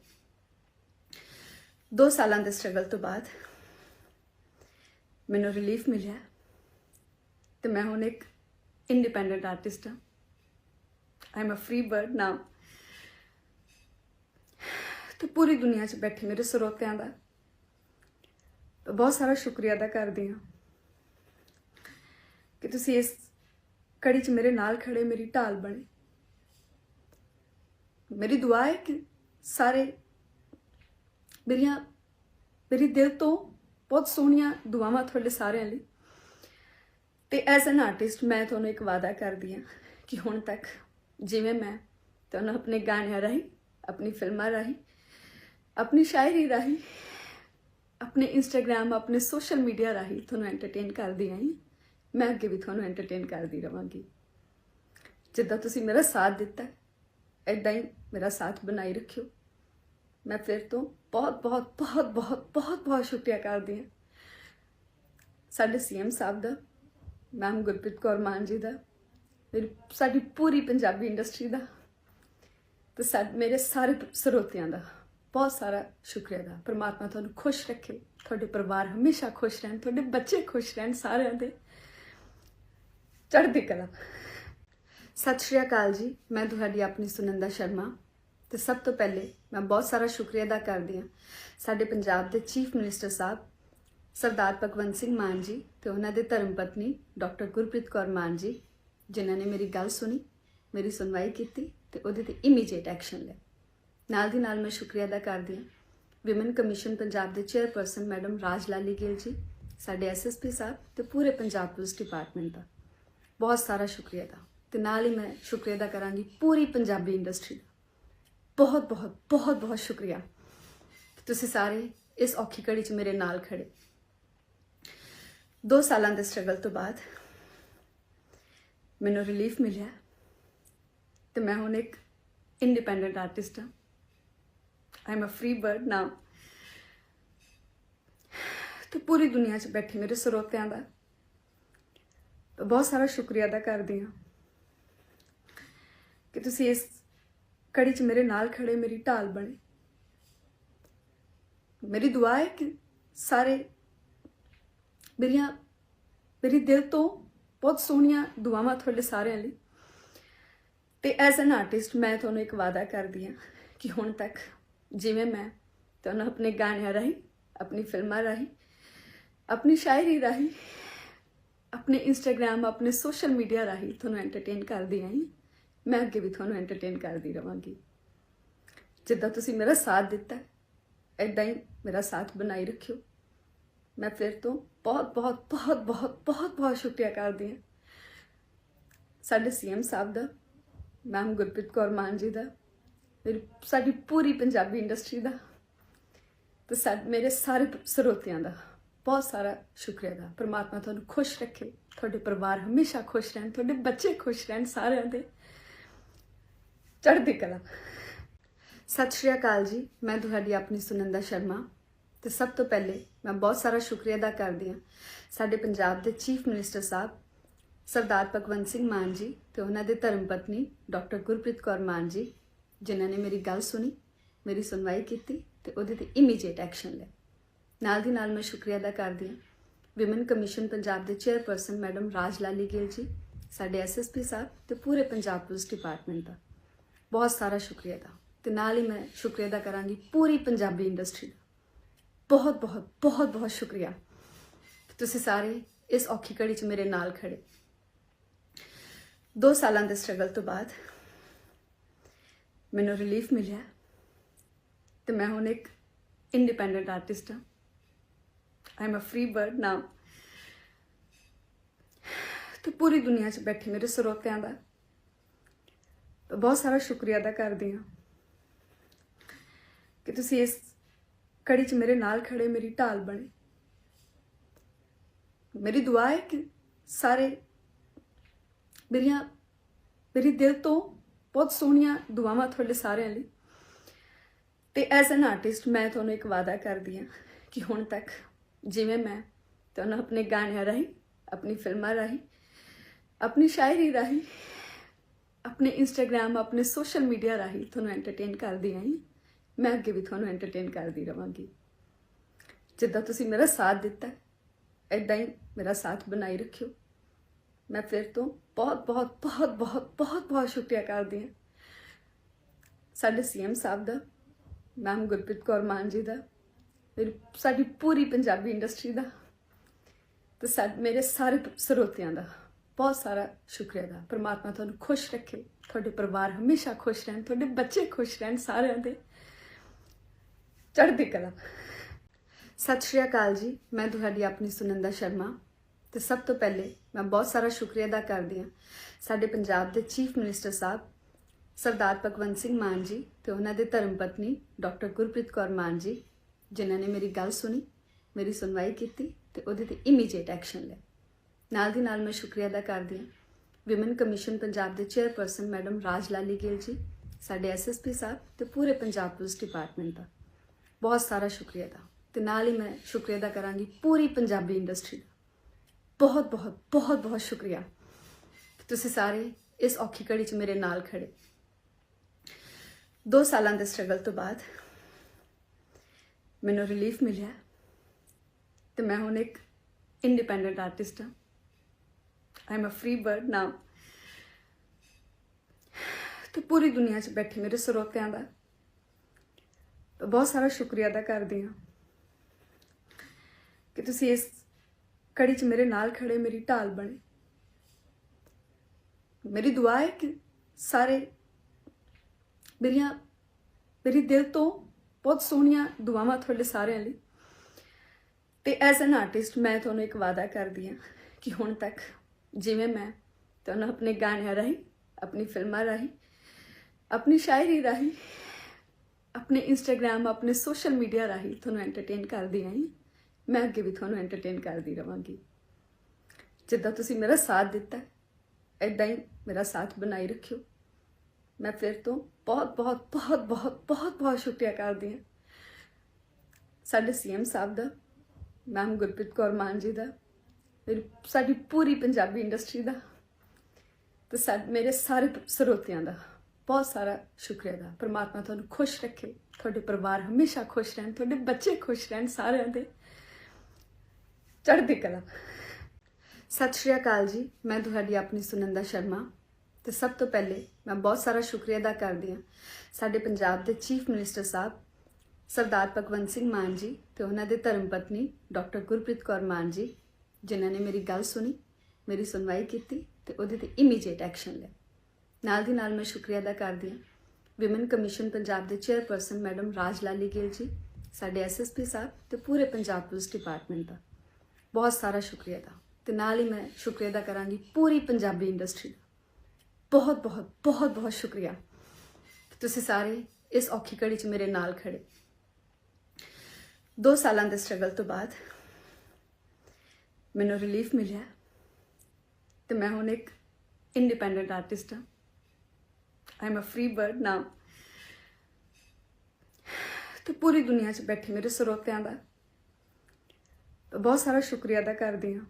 2 ਸਾਲਾਂ ਦੇ ਸਟਰਗਲ ਤੋਂ ਬਾਅਦ ਮੈਨੂੰ ਰਿਲੀਫ ਮਿਲਿਆ। ਤੇ ਮੈਂ ਹੁਣ ਇੱਕ ਇੰਡੀਪੈਂਡੈਂਟ ਆਰਟਿਸਟ ਹਾਂ। I am a free bird now ਤੇ ਪੂਰੀ ਦੁਨੀਆ 'ਚ ਬੈਠੇ ਮੇਰੇ ਸਰੋਤਿਆਂ ਦਾ। ਬਹੁਤ ਸਾਰਾ ਸ਼ੁਕਰੀਆ ਅਦਾ ਕਰਦੀ ਹਾਂ ਕਿ ਤੁਸੀਂ ਇਸ ਕੜੀ 'ਚ ਮੇਰੇ ਨਾਲ ਖੜੇ, ਮੇਰੀ ਢਾਲ ਬਣੇ। ਮੇਰੀ ਦੁਆ ਹੈ ਕਿ ਸਾਰੇ ਮੇਰੀਆਂ, ਮੇਰੀ ਦਿਲ ਤੋਂ ਬਹੁਤ ਸੋਹਣੀਆਂ ਦੁਆਵਾਂ ਤੁਹਾਡੇ ਸਾਰਿਆਂ ਲਈ। ਤੇ ਐਜ਼ ਐਨ ਆਰਟਿਸਟ ਮੈਂ ਤੁਹਾਨੂੰ ਇੱਕ ਵਾਅਦਾ ਕਰਦੀ ਹਾਂ ਕਿ ਹੁਣ ਤੱਕ ਜਿਵੇਂ ਮੈਂ ਤੁਹਾਨੂੰ ਆਪਣੇ ਗਾਣਿਆਂ ਰਾਹੀਂ, ਆਪਣੀ ਫਿਲਮਾਂ ਰਾਹੀਂ, ਆਪਣੀ ਸ਼ਾਇਰੀ ਰਾਹੀਂ, ਆਪਣੇ ਇੰਸਟਾਗ੍ਰam ਆਪਣੇ ਸੋਸ਼ਲ ਮੀਡੀਆ ਰਾਹੀਂ ਤੁਹਾਨੂੰ ਐਂਟਰਟੇਨ ਕਰਦੀ ਆਈ। ਹਾਂ। ਮੈਂ ਅੱਗੇ ਵੀ ਤੁਹਾਨੂੰ ਐਂਟਰਟੇਨ ਕਰਦੀ ਰਵਾਂਗੀ। ਜਿੱਦਾਂ ਤੁਸੀਂ ਮੇਰਾ ਸਾਥ ਦਿੱਤਾ ਐਦਾਂ ਹੀ ਮੇਰਾ ਸਾਥ ਬਣਾਈ ਰੱਖਿਓ। ਮੈਂ ਫਿਰ ਤੋਂ ਬਹੁਤ ਬਹੁਤ ਬਹੁਤ ਬਹੁਤ ਬਹੁਤ ਬਹੁਤ ਸ਼ੁਕਰੀਆ ਕਰਦੀ ਹਾਂ। ਸਾਡੇ ਸੀਐਮ ਸਾਹਿਬ ਦਾ ਮੈਮ ਗੁਰਪ੍ਰੀਤ ਕੌਰ ਮਾਨ ਜੀ ਦਾ ਸਾਡੀ ਪੂਰੀ ਪੰਜਾਬੀ ਇੰਡਸਟਰੀ ਦਾ ਤੇ ਸਾ, ਮੇਰੇ ਸਾਰੇ ਸਰੋਤਿਆਂ ਦਾ ਬਹੁਤ ਸਾਰਾ ਸ਼ੁਕਰੀਆ ਦਾ ਪਰਮਾਤਮਾ ਤੁਹਾਨੂੰ ਖੁਸ਼ ਰੱਖੇ, ਤੁਹਾਡੇ ਪਰਿਵਾਰ ਹਮੇਸ਼ਾ ਖੁਸ਼ ਰਹਿਣ, ਤੁਹਾਡੇ ਬੱਚੇ ਖੁਸ਼ ਰਹਿਣ ਸਾਰਿਆਂ ਦੇ। ਚੜ੍ਹਦੀ ਕਲਾ। ਸਤਿ ਸ਼੍ਰੀ ਅਕਾਲ ਜੀ, ਮੈਂ ਤੁਹਾਡੀ ਆਪਣੀ ਸੁਨੰਦਾ ਸ਼ਰਮਾ ਤੇ ਸਭ ਤੋਂ ਪਹਿਲੇ ਮੈਂ ਬਹੁਤ ਸਾਰਾ ਸ਼ੁਕਰੀਆ ਅਦਾ ਕਰਦੀ ਹਾਂ ਸਾਡੇ ਪੰਜਾਬ ਦੇ ਚੀਫ ਮਿਨਿਸਟਰ ਸਾਹਿਬ, ਸਰਦਾਰ ਭਗਵੰਤ ਸਿੰਘ ਮਾਨ ਜੀ ਤੇ ਉਹਨਾਂ ਦੇ ਧਰਮ ਪਤਨੀ ਡਾਕਟਰ ਗੁਰਪ੍ਰੀਤ ਕੌਰ ਮਾਨ ਜੀ ਜਿਨ੍ਹਾਂ ਨੇ ਮੇਰੀ ਗੱਲ ਸੁਣੀ, ਮੇਰੀ ਸੁਣਵਾਈ ਕੀਤੀ ਤੇ ਉਹਦੇ ਤੇ ਇਮੀਡੀਏਟ ਐਕਸ਼ਨ ਲਿਆ। ਨਾਲ ਦੀ ਨਾਲ ਮੈਂ ਸ਼ੁਕਰੀਆ ਅਦਾ ਕਰਦੀ ਹਾਂ। ਵਿਮਨ ਕਮਿਸ਼ਨ ਪੰਜਾਬ ਦੇ ਚੇਅਰਪਰਸਨ ਮੈਡਮ ਰਾਜ ਲਾਲੀ ਗਿੱਲ ਜੀ, ਸਾਡੇ ਐਸਐਸਪੀ ਸਾਹਿਬ ਤੇ ਪੂਰੇ ਪੰਜਾਬ ਪੁਲਿਸ ਡਿਪਾਰਟਮੈਂਟ ਦਾ। ਬਹੁਤ ਸਾਰਾ ਸ਼ੁਕਰੀਆ ਦਾ ਤੇ ਨਾਲ ਹੀ ਮੈਂ ਸ਼ੁਕਰੀਆ ਅਦਾ ਕਰਾਂਗੀ ਪੂਰੀ ਪੰਜਾਬੀ ਇੰਡਸਟਰੀ ਦਾ। ਬਹੁਤ ਬਹੁਤ ਬਹੁਤ ਬਹੁਤ ਸ਼ੁਕਰੀਆ। ਤੁਸੀਂ ਸਾਰੇ ਇਸ ਔਖੀ ਘੜੀ 'ਚ ਮੇਰੇ ਨਾਲ ਖੜੇ। ਦੋ ਸਾਲਾਂ ਦੇ ਸਟਰਗਲ ਤੋਂ ਬਾਅਦ ਮੈਨੂੰ ਰਿਲੀਫ ਮਿਲਿਆ ਤੇ ਮੈਂ ਹੁਣ ਇੱਕ ਇੰਡੀਪੈਂਡੈਂਟ ਆਰਟਿਸਟ ਹਾਂ। I am a free bird ਨਾਮ ਤੇ ਪੂਰੀ ਦੁਨੀਆ 'ਚ ਬੈਠੇ ਮੇਰੇ ਸਰੋਤਿਆਂ ਦਾ। ਬਹੁਤ ਸਾਰਾ ਸ਼ੁਕਰੀਆ ਅਦਾ ਕਰਦੀ ਹਾਂ ਕਿ ਤੁਸੀਂ ਇਸ ਕੜੀ 'ਚ ਮੇਰੇ ਨਾਲ ਖੜੇ, ਮੇਰੀ ਢਾਲ ਬਣੇ। ਮੇਰੀ ਦੁਆ ਹੈ ਕਿ ਸਾਰੇ ਮੇਰੀਆਂ, ਮੇਰੀ ਦਿਲ ਤੋਂ ਬਹੁਤ ਸੋਹਣੀਆਂ ਦੁਆਵਾਂ ਤੁਹਾਡੇ ਸਾਰਿਆਂ ਲਈ। ਤੇ ਐਜ਼ ਐਨ ਆਰਟਿਸਟ ਮੈਂ ਤੁਹਾਨੂੰ ਇੱਕ ਵਾਅਦਾ ਕਰਦੀ ਹਾਂ ਕਿ ਹੁਣ ਤੱਕ ਜਿਵੇਂ ਮੈਂ ਤੁਹਾਨੂੰ ਆਪਣੇ ਗਾਣਿਆਂ ਰਾਹੀਂ, ਆਪਣੀ ਫਿਲਮਾਂ ਰਾਹੀਂ, ਆਪਣੀ ਸ਼ਾਇਰੀ ਰਾਹੀਂ, ਆਪਣੇ ਇੰਸਟਾਗ੍ਰam ਆਪਣੇ ਸੋਸ਼ਲ ਮੀਡੀਆ ਰਾਹੀਂ ਤੁਹਾਨੂੰ ਐਂਟਰਟੇਨ ਕਰਦੀ ਆਈ ਹਾਂ। ਮੈਂ ਅੱਗੇ ਵੀ ਤੁਹਾਨੂੰ ਐਂਟਰਟੇਨ ਕਰਦੀ ਰਵਾਂਗੀ। ਜਿੱਦਾਂ ਤੁਸੀਂ ਮੇਰਾ ਸਾਥ ਦਿੱਤਾ ਐਦਾਂ ਹੀ ਮੇਰਾ ਸਾਥ ਬਣਾਈ ਰੱਖਿਓ। ਮੈਂ ਫਿਰ ਤੋਂ ਬਹੁਤ ਬਹੁਤ ਬਹੁਤ ਬਹੁਤ ਬਹੁਤ ਬਹੁਤ ਸ਼ੁਕਰੀਆ ਕਰਦੀ ਹਾਂ। ਸਾਡੇ ਸੀਐਮ ਸਾਹਿਬ ਦਾ, ਮੈਮ ਗੁਰਪ੍ਰੀਤ ਕੌਰ ਮਾਨ ਜੀ ਦਾ, ਮੇਰੀ, ਸਾਡੀ ਪੂਰੀ ਪੰਜਾਬੀ ਇੰਡਸਟਰੀ ਦਾ ਤੇ ਸਾ- ਮੇਰੇ ਸਾਰੇ ਸਰੋਤਿਆਂ ਦਾ ਬਹੁਤ ਸਾਰਾ ਸ਼ੁਕਰੀਆ ਦਾ ਪਰਮਾਤਮਾ ਤੁਹਾਨੂੰ ਖੁਸ਼ ਰੱਖੇ, ਤੁਹਾਡੇ ਪਰਿਵਾਰ ਹਮੇਸ਼ਾ ਖੁਸ਼ ਰਹਿਣ, ਤੁਹਾਡੇ ਬੱਚੇ ਖੁਸ਼ ਰਹਿਣ ਸਾਰਿਆਂ ਦੇ। ਚੜ੍ਹਦੀ ਕਲਾ। ਸਤਿ ਸ਼੍ਰੀ ਅਕਾਲ ਜੀ, ਮੈਂ ਤੁਹਾਡੀ ਆਪਣੀ ਸੁਨੰਦਾ ਸ਼ਰਮਾ। ਤੇ ਸਭ ਤੋਂ ਪਹਿਲੇ ਮੈਂ ਬਹੁਤ ਸਾਰਾ ਸ਼ੁਕਰੀਆ ਅਦਾ ਕਰਦੀ ਹਾਂ ਸਾਡੇ ਪੰਜਾਬ ਦੇ ਚੀਫ ਮਿਨਿਸਟਰ ਸਾਹਿਬ, ਸਰਦਾਰ ਭਗਵੰਤ ਸਿੰਘ ਮਾਨ ਜੀ ਤੇ ਉਹਨਾਂ ਦੇ ਧਰਮ ਪਤਨੀ ਡਾਕਟਰ ਗੁਰਪ੍ਰੀਤ ਕੌਰ ਮਾਨ ਜੀ, ਜਿਨ੍ਹਾਂ ਨੇ ਮੇਰੀ ਗੱਲ ਸੁਣੀ, ਮੇਰੀ ਸੁਣਵਾਈ ਕੀਤੀ ਤੇ ਉਹਦੇ ਤੇ ਇਮੀਡੀਏਟ ਐਕਸ਼ਨ ਲਿਆ। ਨਾਲ ਦੀ ਨਾਲ ਮੈਂ ਸ਼ੁਕਰੀਆ ਅਦਾ ਕਰਦੀ ਹਾਂ ਵਿਮਨ ਕਮਿਸ਼ਨ ਪੰਜਾਬ ਦੇ ਚੇਅਰਪਰਸਨ ਮੈਡਮ ਰਾਜ ਲਾਲੀ ਗਿੱਲ ਜੀ, ਸਾਡੇ ਐਸਐਸਪੀ ਸਾਹਿਬ ਤੇ ਪੂਰੇ ਪੰਜਾਬ ਪੁਲਿਸ ਡਿਪਾਰਟਮੈਂਟ ਦਾ। ਬਹੁਤ ਸਾਰਾ ਸ਼ੁਕਰੀਆ ਦਾ ਤੇ ਨਾਲ ਹੀ ਮੈਂ ਸ਼ੁਕਰੀਆ ਅਦਾ ਕਰਾਂਗੀ ਪੂਰੀ ਪੰਜਾਬੀ ਇੰਡਸਟਰੀ ਦਾ। ਬਹੁਤ ਬਹੁਤ ਬਹੁਤ ਬਹੁਤ ਸ਼ੁਕਰੀਆ ਤੁਸੀਂ ਸਾਰੇ ਇਸ ਔਖੀ ਘੜੀ 'ਚ ਮੇਰੇ ਨਾਲ ਖੜੇ। ਦੋ ਸਾਲਾਂ ਦੇ ਸਟਰਗਲ ਤੋਂ ਬਾਅਦ ਮੈਨੂੰ ਰਿਲੀਫ ਮਿਲਿਆ ਤੇ ਮੈਂ ਹੁਣ ਇੱਕ ਇੰਡੀਪੈਂਡੈਂਟ ਆਰਟਿਸਟ ਹਾਂ। I am a free bird ਨਾਮ ਤੇ ਪੂਰੀ ਦੁਨੀਆ 'ਚ ਬੈਠੇ ਮੇਰੇ ਸਰੋਤਿਆਂ ਦਾ ਬਹੁਤ ਸਾਰਾ ਸ਼ੁਕਰੀਆ ਅਦਾ ਕਰਦੀ ਹਾਂ ਕਿ ਤੁਸੀਂ ਇਸ ਕੜੀ 'ਚ ਮੇਰੇ ਨਾਲ ਖੜੇ, ਮੇਰੀ ਢਾਲ ਬਣੇ ਮੇਰੀ ਦੁਆ ਹੈ ਕਿ ਸਾਰੇ ਮੇਰੀਆਂ, ਮੇਰੀ ਦਿਲ ਤੋਂ ਬਹੁਤ ਸੋਹਣੀਆਂ ਦੁਆਵਾਂ ਤੁਹਾਡੇ ਸਾਰਿਆਂ ਲਈ ਤੇ ਐਜ਼ ਐਨ ਆਰਟਿਸਟ ਮੈਂ ਤੁਹਾਨੂੰ ਇੱਕ ਵਾਅਦਾ ਕਰਦੀ ਹਾਂ ਕਿ ਹੁਣ ਤੱਕ ਜਿਵੇਂ ਮੈਂ ਤੁਹਾਨੂੰ ਆਪਣੇ ਗਾਣਿਆਂ ਰਾਹੀਂ, ਆਪਣੀ ਫਿਲਮਾਂ ਰਾਹੀਂ, ਆਪਣੀ ਸ਼ਾਇਰੀ ਰਾਹੀਂ, ਆਪਣੇ ਇੰਸਟਾਗ੍ਰam ਆਪਣੇ ਸੋਸ਼ਲ ਮੀਡੀਆ ਰਾਹੀਂ ਤੁਹਾਨੂੰ ਐਂਟਰਟੇਨ ਕਰਦੀ ਆਈ ਹਾਂ। ਮੈਂ ਅੱਗੇ ਵੀ ਤੁਹਾਨੂੰ ਐਂਟਰਟੇਨ ਕਰਦੀ ਰਵਾਂਗੀ। ਜਿੱਦਾਂ ਤੁਸੀਂ ਮੇਰਾ ਸਾਥ ਦਿੱਤਾ ਐਦਾਂ ਹੀ ਮੇਰਾ ਸਾਥ ਬਣਾਈ ਰੱਖਿਓ। ਮੈਂ ਫਿਰ ਤੋਂ ਬਹੁਤ ਬਹੁਤ ਬਹੁਤ ਬਹੁਤ ਬਹੁਤ ਬਹੁਤ ਸ਼ੁਕਰੀਆ ਕਰਦੀ ਹਾਂ। ਸਾਡੇ ਸੀਐਮ ਸਾਹਿਬ ਦਾ, ਮੈਮ ਗੁਰਪ੍ਰੀਤ ਕੌਰ ਮਾਨ ਜੀ ਦਾ, ਮੇਰੀ, ਸਾਡੀ ਪੂਰੀ ਪੰਜਾਬੀ ਇੰਡਸਟਰੀ ਦਾ ਤੇ ਸਾ- ਮੇਰੇ ਸਾਰੇ ਸਰੋਤਿਆਂ ਦਾ ਬਹੁਤ ਸਾਰਾ ਸ਼ੁਕਰੀਆ ਦਾ ਪਰਮਾਤਮਾ ਤੁਹਾਨੂੰ ਖੁਸ਼ ਰੱਖੇ, ਤੁਹਾਡੇ ਪਰਿਵਾਰ ਹਮੇਸ਼ਾ ਖੁਸ਼ ਰਹਿਣ, ਤੁਹਾਡੇ ਬੱਚੇ ਖੁਸ਼ ਰਹਿਣ ਸਾਰਿਆਂ ਦੇ। ਚੜ੍ਹਦੀ ਕਲਾ। ਸਤਿ ਸ਼੍ਰੀ ਅਕਾਲ ਜੀ, ਮੈਂ ਤੁਹਾਡੀ ਆਪਣੀ ਸੁਨੰਦਾ ਸ਼ਰਮਾ ਤੇ ਸਭ ਤੋਂ ਪਹਿਲੇ ਮੈਂ ਬਹੁਤ ਸਾਰਾ ਸ਼ੁਕਰੀਆ ਅਦਾ ਕਰਦੀ ਹਾਂ ਸਾਡੇ ਪੰਜਾਬ ਦੇ ਚੀਫ ਮਿਨਿਸਟਰ ਸਾਹਿਬ, ਸਰਦਾਰ ਭਗਵੰਤ ਸਿੰਘ ਮਾਨ ਜੀ ਤੇ ਉਹਨਾਂ ਦੇ ਧਰਮ ਪਤਨੀ ਡਾਕਟਰ ਗੁਰਪ੍ਰੀਤ ਕੌਰ ਮਾਨ ਜੀ, ਜਿਨ੍ਹਾਂ ਨੇ ਮੇਰੀ ਗੱਲ ਸੁਣੀ, ਮੇਰੀ ਸੁਣਵਾਈ ਕੀਤੀ ਤੇ ਉਹਦੇ ਤੇ ਇਮੀਡੀਏਟ ਐਕਸ਼ਨ ਲਿਆ। ਨਾਲ ਦੀ ਨਾਲ ਮੈਂ ਸ਼ੁਕਰੀਆ ਅਦਾ ਕਰਦੀ ਹਾਂ ਵਿਮਨ ਕਮਿਸ਼ਨ ਪੰਜਾਬ ਦੇ ਚੇਅਰਪਰਸਨ ਮੈਡਮ ਰਾਜ ਲਾਲੀ ਗਿੱਲ ਜੀ, ਸਾਡੇ ਐਸਐਸਪੀ ਸਾਹਿਬ ਤੇ ਪੂਰੇ ਪੰਜਾਬ ਪੁਲਿਸ ਡਿਪਾਰਟਮੈਂਟ ਦਾ। ਬਹੁਤ ਸਾਰਾ ਸ਼ੁਕਰੀਆ ਦਾ ਤੇ ਨਾਲ ਹੀ ਮੈਂ ਸ਼ੁਕਰੀਆ ਅਦਾ ਕਰਾਂਗੀ ਪੂਰੀ ਪੰਜਾਬੀ ਇੰਡਸਟਰੀ ਦਾ। ਬਹੁਤ ਬਹੁਤ ਬਹੁਤ ਬਹੁਤ ਸ਼ੁਕਰੀਆ। ਕਿ ਤੁਸੀਂ ਸਾਰੇ ਇਸ ਔਖੀ ਘੜੀ 'ਚ ਮੇਰੇ ਨਾਲ ਖੜੇ। ਦੋ ਸਾਲਾਂ ਦੇ ਸਟਰਗਲ ਤੋਂ ਬਾਅਦ ਮੈਨੂੰ ਰਿਲੀਫ ਮਿਲਿਆ। ਤੇ ਮੈਂ ਹੁਣ ਇੱਕ ਇੰਡੀਪੈਂਡੈਂਟ ਆਰਟਿਸਟ ਹਾਂ। I am a free bird ਨਾਮ ਤੇ ਪੂਰੀ ਦੁਨੀਆ 'ਚ ਬੈਠੇ ਮੇਰੇ ਸਰੋਤਿਆਂ ਦਾ ਬਹੁਤ ਸਾਰਾ ਸ਼ੁਕਰੀਆ ਅਦਾ ਕਰਦੀ ਹਾਂ ਕਿ ਤੁਸੀਂ ਇਸ ਕੜੀ 'ਚ ਮੇਰੇ ਨਾਲ ਖੜੇ, ਮੇਰੀ ਢਾਲ ਬਣੇ। ਮੇਰੀ ਦੁਆ ਹੈ ਕਿ ਸਾਰੇ ਮੇਰੀਆਂ, ਮੇਰੀ ਦਿਲ ਤੋਂ ਬਹੁਤ ਸੋਹਣੀਆਂ ਦੁਆਵਾਂ ਤੁਹਾਡੇ ਸਾਰਿਆਂ ਲਈ। ਤੇ ਐਜ਼ ਐਨ ਆਰਟਿਸਟ ਮੈਂ ਤੁਹਾਨੂੰ ਇੱਕ ਵਾਅਦਾ ਕਰਦੀ ਹਾਂ ਕਿ ਹੁਣ ਤੱਕ ਜਿਵੇਂ ਮੈਂ ਤੁਹਾਨੂੰ ਆਪਣੇ ਗਾਣਿਆਂ ਰਾਹੀਂ, ਆਪਣੀ ਫਿਲਮਾਂ ਰਾਹੀਂ, ਆਪਣੀ ਸ਼ਾਇਰੀ ਰਾਹੀਂ ਆਪਣੇ ਇੰਸਟਾਗ੍ਰam ਆਪਣੇ ਸੋਸ਼ਲ ਮੀਡੀਆ ਰਾਹੀਂ ਤੁਹਾਨੂੰ ਐਂਟਰਟੇਨ ਕਰਦੀ ਆਈ ਮੈਂ ਅੱਗੇ ਵੀ ਤੁਹਾਨੂੰ ਐਂਟਰਟੇਨ ਕਰਦੀ ਰਵਾਂਗੀ। ਜਿੱਦਾਂ ਤੁਸੀਂ ਮੇਰਾ ਸਾਥ ਦਿੱਤਾ ਐਦਾਂ ਹੀ ਮੇਰਾ ਸਾਥ ਬਣਾਈ ਰੱਖਿਓ। ਮੈਂ ਫਿਰ ਤੋਂ ਬਹੁਤ ਬਹੁਤ ਬਹੁਤ ਬਹੁਤ ਬਹੁਤ ਬਹੁਤ ਸ਼ੁਕਰੀਆ ਕਰਦੀ ਹਾਂ। ਸਾਡੇ ਸੀਐਮ ਸਾਹਿਬ ਦਾ ਮੈਮ ਗੁਰਪ੍ਰੀਤ ਕੌਰ ਮਾਨ ਜੀ ਦਾ, ਮੇਰੀ, ਸਾਡੀ ਪੂਰੀ ਪੰਜਾਬੀ ਇੰਡਸਟਰੀ ਦਾ ਤੇ ਸਾ, ਮੇਰੇ ਸਾਰੇ ਸਰੋਤਿਆਂ ਦਾ। ਬਹੁਤ ਸਾਰਾ ਸ਼ੁਕਰੀਆ ਦਾ ਪ੍ਰਮਾਤਮਾ ਤੁਹਾਨੂੰ ਖੁਸ਼ ਰੱਖੇ। ਤੁਹਾਡੇ ਪਰਿਵਾਰ ਹਮੇਸ਼ਾ ਖੁਸ਼ ਰਹਿਣ, ਤੁਹਾਡੇ ਬੱਚੇ ਖੁਸ਼ ਰਹਿਣ ਸਾਰਿਆਂ ਦੇ। ਚੜ੍ਹਦੀ ਕਲਾ। ਸਤਿ ਸ਼੍ਰੀ ਅਕਾਲ ਜੀ। ਮੈਂ ਤੁਹਾਡੀ ਆਪਣੀ ਸੁਨੰਦਾ ਸ਼ਰਮਾ। ਤੇ ਸਭ ਤੋਂ ਪਹਿਲੇ ਮੈਂ ਬਹੁਤ ਸਾਰਾ ਸ਼ੁਕਰੀਆ ਅਦਾ ਕਰਦੀ ਹਾਂ ਸਾਡੇ ਪੰਜਾਬ ਦੇ ਚੀਫ ਮਿਨਿਸਟਰ ਸਾਹਿਬ, ਸਰਦਾਰ ਭਗਵੰਤ ਸਿੰਘ ਮਾਨ ਜੀ ਤੇ ਉਹਨਾਂ ਦੇ ਧਰਮ ਪਤਨੀ ਡਾਕਟਰ ਗੁਰਪ੍ਰੀਤ ਕੌਰ ਮਾਨ ਜੀ, ਜਿਨ੍ਹਾਂ ਨੇ ਮੇਰੀ ਗੱਲ ਸੁਣੀ, ਮੇਰੀ ਸੁਣਵਾਈ ਕੀਤੀ ਤੇ ਉਹਦੇ ਤੇ ਇਮੀਡੀਏਟ ਐਕਸ਼ਨ ਲਿਆ। ਨਾਲ ਦੀ ਨਾਲ ਮੈਂ ਸ਼ੁਕਰੀਆ ਅਦਾ ਕਰਦੀ ਹਾਂ। ਵਿਮਨ ਕਮਿਸ਼ਨ ਪੰਜਾਬ ਦੇ ਚੇਅਰਪਰਸਨ ਮੈਡਮ ਰਾਜ ਲਾਲੀ ਗਿੱਲ ਜੀ, ਸਾਡੇ ਐਸਐਸਪੀ ਸਾਹਿਬ ਤੇ ਪੂਰੇ ਪੰਜਾਬ ਪੁਲਿਸ ਡਿਪਾਰਟਮੈਂਟ ਦਾ। ਬਹੁਤ ਸਾਰਾ ਸ਼ੁਕਰੀਆ ਦਾ ਤੇ ਨਾਲ ਹੀ ਮੈਂ ਸ਼ੁਕਰੀਆ ਅਦਾ ਕਰਾਂਗੀ ਪੂਰੀ ਪੰਜਾਬੀ ਇੰਡਸਟਰੀ ਦਾ। ਬਹੁਤ ਬਹੁਤ ਬਹੁਤ ਬਹੁਤ ਸ਼ੁਕਰੀਆ। ਤੁਸੀਂ ਸਾਰੇ ਇਸ ਔਖੀ ਘੜੀ 'ਚ ਮੇਰੇ ਨਾਲ ਖੜੇ। ਦੋ ਸਾਲਾਂ ਦੇ ਸਟਰਗਲ ਤੋਂ ਬਾਅਦ ਮੈਨੂੰ ਰਿਲੀਫ ਮਿਲਿਆ। ਤੇ ਮੈਂ ਹੁਣ ਇੱਕ ਇੰਡੀਪੈਂਡੈਂਟ ਆਰਟਿਸਟ ਹਾਂ। I am a free bird now ਤੇ ਪੂਰੀ ਦੁਨੀਆ 'ਚ ਬੈਠੇ ਮੇਰੇ ਸਰੋਤਿਆਂ ਦਾ। ਬਹੁਤ ਸਾਰਾ ਸ਼ੁਕਰੀਆ ਅਦਾ ਕਰਦੀ ਹਾਂ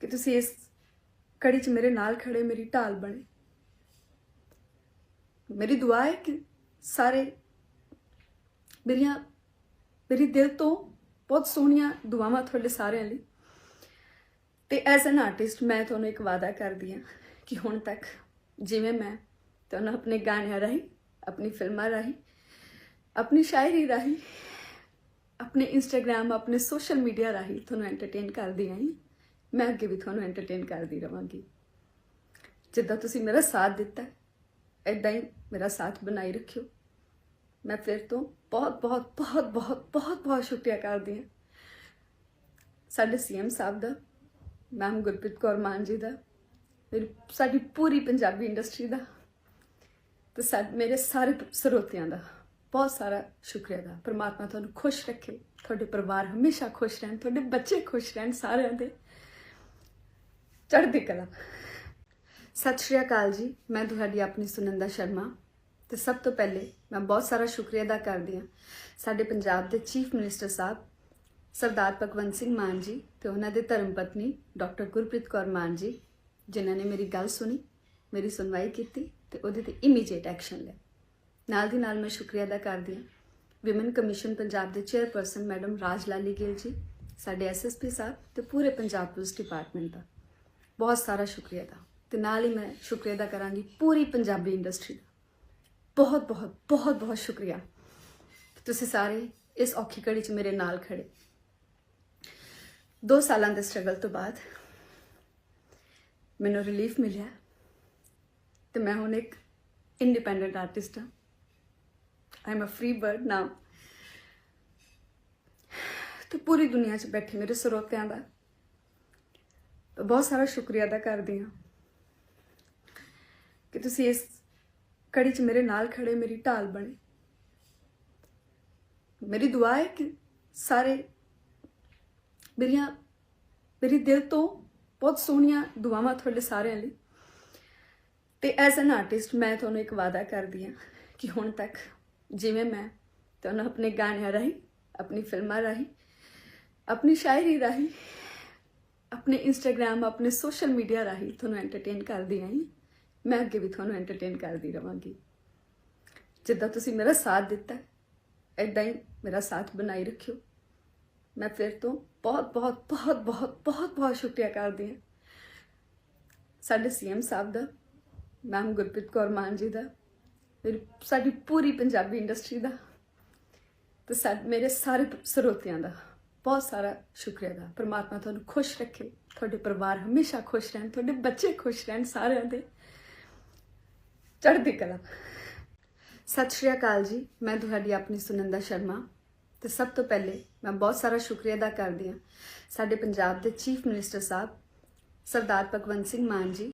ਕਿ ਤੁਸੀਂ ਇਸ ਕੜੀ 'ਚ ਮੇਰੇ ਨਾਲ ਖੜੇ, ਮੇਰੀ ਢਾਲ ਬਣੇ। ਮੇਰੀ ਦੁਆ ਹੈ ਕਿ ਸਾਰੇ ਮੇਰੀਆਂ, ਮੇਰੀ ਦਿਲ ਤੋਂ ਬਹੁਤ ਸੋਹਣੀਆਂ ਦੁਆਵਾਂ ਤੁਹਾਡੇ ਸਾਰਿਆਂ ਲਈ। ਤੇ ਐਜ਼ ਐਨ ਆਰਟਿਸਟ ਮੈਂ ਤੁਹਾਨੂੰ ਇੱਕ ਵਾਅਦਾ ਕਰਦੀ ਹਾਂ ਕਿ ਹੁਣ ਤੱਕ ਜਿਵੇਂ ਮੈਂ ਤੁਹਾਨੂੰ ਆਪਣੇ ਗਾਣਿਆਂ ਰਾਹੀਂ, ਆਪਣੀ ਫਿਲਮਾਂ ਰਾਹੀਂ, ਆਪਣੀ ਸ਼ਾਇਰੀ ਰਾਹੀਂ, ਆਪਣੇ ਇੰਸਟਾਗ੍ਰam ਆਪਣੇ ਸੋਸ਼ਲ ਮੀਡੀਆ ਰਾਹੀਂ ਤੁਹਾਨੂੰ ਐਂਟਰਟੇਨ ਕਰਦੀ ਆਈ ਮੈਂ ਅੱਗੇ ਵੀ ਤੁਹਾਨੂੰ ਐਂਟਰਟੇਨ ਕਰਦੀ ਰਵਾਂਗੀ। ਜਿੱਦਾਂ ਤੁਸੀਂ ਮੇਰਾ ਸਾਥ ਦਿੱਤਾ ਐਦਾਂ ਹੀ ਮੇਰਾ ਸਾਥ ਬਣਾਈ ਰੱਖਿਓ। ਮੈਂ ਫਿਰ ਤੋਂ ਬਹੁਤ ਬਹੁਤ ਬਹੁਤ ਬਹੁਤ ਬਹੁਤ ਬਹੁਤ ਸ਼ੁਕਰੀਆ ਕਰਦੀ ਹਾਂ। ਸਾਡੇ ਸੀਐਮ ਸਾਹਿਬ ਦਾ ਮੈਮ ਗੁਰਪ੍ਰੀਤ ਕੌਰ ਮਾਨ ਜੀ ਦਾ ਮੇਰੀ, ਸਾਡੀ ਪੂਰੀ ਪੰਜਾਬੀ ਇੰਡਸਟਰੀ ਦਾ ਤੇ ਸਾ, ਮੇਰੇ ਸਾਰੇ ਸਰੋਤਿਆਂ ਦਾ ਬਹੁਤ ਸਾਰਾ ਸ਼ੁਕਰੀਆ ਦਾ ਪਰਮਾਤਮਾ ਤੁਹਾਨੂੰ ਖੁਸ਼ ਰੱਖੇ, ਤੁਹਾਡੇ ਪਰਿਵਾਰ ਹਮੇਸ਼ਾ ਖੁਸ਼ ਰਹਿਣ, ਤੁਹਾਡੇ ਬੱਚੇ ਖੁਸ਼ ਰਹਿਣ ਸਾਰਿਆਂ ਦੇ। ਚੜ੍ਹਦੀ ਕਲਾ। ਸਤਿ ਸ਼੍ਰੀ ਅਕਾਲ ਜੀ, ਮੈਂ ਤੁਹਾਡੀ ਆਪਣੀ ਸੁਨੰਦਾ ਸ਼ਰਮਾ ਤੇ ਸਭ ਤੋਂ ਪਹਿਲੇ ਮੈਂ ਬਹੁਤ ਸਾਰਾ ਸ਼ੁਕਰੀਆ ਅਦਾ ਕਰਦੀ ਹਾਂ ਸਾਡੇ ਪੰਜਾਬ ਦੇ ਚੀਫ ਮਿਨਿਸਟਰ ਸਾਹਿਬ, ਸਰਦਾਰ ਭਗਵੰਤ ਸਿੰਘ ਮਾਨ ਜੀ ਤੇ ਉਹਨਾਂ ਦੇ ਧਰਮ ਪਤਨੀ ਡਾਕਟਰ ਗੁਰਪ੍ਰੀਤ ਕੌਰ ਮਾਨ ਜੀ ਜਿਨ੍ਹਾਂ ਨੇ ਮੇਰੀ ਗੱਲ ਸੁਣੀ, ਮੇਰੀ ਸੁਣਵਾਈ ਕੀਤੀ ਤੇ ਉਹਦੇ ਤੇ ਇਮੀਡੀਏਟ ਐਕਸ਼ਨ ਲਿਆ। ਨਾਲ ਦੀ ਨਾਲ ਮੈਂ ਸ਼ੁਕਰੀਆ ਅਦਾ ਕਰਦੀ ਹਾਂ। ਵਿਮਨ ਕਮਿਸ਼ਨ ਪੰਜਾਬ ਦੇ ਚੇਅਰਪਰਸਨ ਮੈਡਮ ਰਾਜ ਲਾਲੀ ਗਿੱਲ ਜੀ, ਸਾਡੇ ਐਸਐਸਪੀ ਸਾਹਿਬ ਤੇ ਪੂਰੇ ਪੰਜਾਬ ਪੁਲਿਸ ਡਿਪਾਰਟਮੈਂਟ ਦਾ। ਬਹੁਤ ਸਾਰਾ ਸ਼ੁਕਰੀਆ ਦਾ ਤੇ ਨਾਲ ਹੀ ਮੈਂ ਸ਼ੁਕਰੀਆ ਅਦਾ ਕਰਾਂਗੀ ਪੂਰੀ ਪੰਜਾਬੀ ਇੰਡਸਟਰੀ ਦਾ। ਬਹੁਤ ਬਹੁਤ ਬਹੁਤ ਬਹੁਤ ਸ਼ੁਕਰੀਆ। ਤੁਸੀਂ ਸਾਰੇ ਇਸ ਔਖੀ ਘੜੀ 'ਚ ਮੇਰੇ ਨਾਲ ਖੜੇ। ਦੋ ਸਾਲਾਂ ਦੇ ਸਟਰਗਲ ਤੋਂ ਬਾਅਦ ਮੈਨੂੰ ਰਿਲੀਫ ਮਿਲਿਆ ਤੇ ਮੈਂ ਹੁਣ ਇੱਕ ਇੰਡੀਪੈਂਡੈਂਟ ਆਰਟਿਸਟ ਹਾਂ। I am a free bird ਨਾਮ ਤੇ ਪੂਰੀ ਦੁਨੀਆ 'ਚ ਬੈਠੇ ਮੇਰੇ ਸਰੋਤਿਆਂ ਦਾ। ਬਹੁਤ ਸਾਰਾ ਸ਼ੁਕਰੀਆ ਅਦਾ ਕਰਦੀ ਹਾਂ ਕਿ ਤੁਸੀਂ ਇਸ ਕੜੀ 'ਚ ਮੇਰੇ ਨਾਲ ਖੜੇ, ਮੇਰੀ ਢਾਲ ਬਣੇ। ਮੇਰੀ ਦੁਆ ਹੈ ਕਿ ਸਾਰੇ ਮੇਰੀਆਂ, ਮੇਰੀ ਦਿਲ ਤੋਂ ਬਹੁਤ ਸੋਹਣੀਆਂ ਦੁਆਵਾਂ ਤੁਹਾਡੇ ਸਾਰਿਆਂ ਲਈ। ਤੇ ਐਜ਼ ਐਨ ਆਰਟਿਸਟ ਮੈਂ ਤੁਹਾਨੂੰ ਇੱਕ ਵਾਅਦਾ ਕਰਦੀ ਹਾਂ ਕਿ ਹੁਣ ਤੱਕ ਜਿਵੇਂ ਮੈਂ ਤੁਹਾਨੂੰ ਆਪਣੇ ਗਾਣਿਆਂ ਰਾਹੀਂ, ਆਪਣੀ ਫਿਲਮਾਂ ਰਾਹੀਂ, ਆਪਣੀ ਸ਼ਾਇਰੀ ਰਾਹੀਂ, ਆਪਣੇ ਇੰਸਟਾਗ੍ਰam ਆਪਣੇ ਸੋਸ਼ਲ ਮੀਡੀਆ ਰਾਹੀਂ ਤੁਹਾਨੂੰ ਐਂਟਰਟੇਨ ਕਰਦੀ ਆਈ ਮੈਂ ਅੱਗੇ ਵੀ ਤੁਹਾਨੂੰ ਐਂਟਰਟੇਨ ਕਰਦੀ ਰਵਾਂਗੀ। ਜਿੱਦਾਂ ਤੁਸੀਂ ਮੇਰਾ ਸਾਥ ਦਿੱਤਾ ਐਦਾਂ ਹੀ ਮੇਰਾ ਸਾਥ ਬਣਾਈ ਰੱਖਿਓ। ਮੈਂ ਫਿਰ ਤੋਂ ਬਹੁਤ ਬਹੁਤ ਬਹੁਤ ਬਹੁਤ ਬਹੁਤ ਬਹੁਤ ਸ਼ੁਕਰੀਆ ਕਰਦੀ ਹਾਂ। ਸਾਡੇ ਸੀਐਮ ਸਾਹਿਬ ਦਾ, ਮੈਮ ਗੁਰਪ੍ਰੀਤ ਕੌਰ ਮਾਨ ਜੀ ਦਾ ਸਾਡੀ ਪੂਰੀ ਪੰਜਾਬੀ ਇੰਡਸਟਰੀ ਦਾ ਤੇ ਸਾ, ਮੇਰੇ ਸਾਰੇ ਸਰੋਤਿਆਂ ਦਾ ਬਹੁਤ ਸਾਰਾ ਸ਼ੁਕਰੀਆ ਦਾ ਪਰਮਾਤਮਾ ਤੁਹਾਨੂੰ ਖੁਸ਼ ਰੱਖੇ, ਤੁਹਾਡੇ ਪਰਿਵਾਰ ਹਮੇਸ਼ਾ ਖੁਸ਼ ਰਹਿਣ, ਤੁਹਾਡੇ ਬੱਚੇ ਖੁਸ਼ ਰਹਿਣ ਸਾਰਿਆਂ ਦੇ। ਚੜ੍ਹਦੀ ਕਲਾ। ਸਤਿ ਸ਼੍ਰੀ ਅਕਾਲ ਜੀ, ਮੈਂ ਤੁਹਾਡੀ ਆਪਣੀ ਸੁਨੰਦਾ ਸ਼ਰਮਾ। ਤੇ ਸਭ ਤੋਂ ਪਹਿਲੇ ਮੈਂ ਬਹੁਤ ਸਾਰਾ ਸ਼ੁਕਰੀਆ ਅਦਾ ਕਰਦੀ ਹਾਂ ਸਾਡੇ ਪੰਜਾਬ ਦੇ ਚੀਫ ਮਿਨਿਸਟਰ ਸਾਹਿਬ, ਸਰਦਾਰ ਭਗਵੰਤ ਸਿੰਘ ਮਾਨ ਜੀ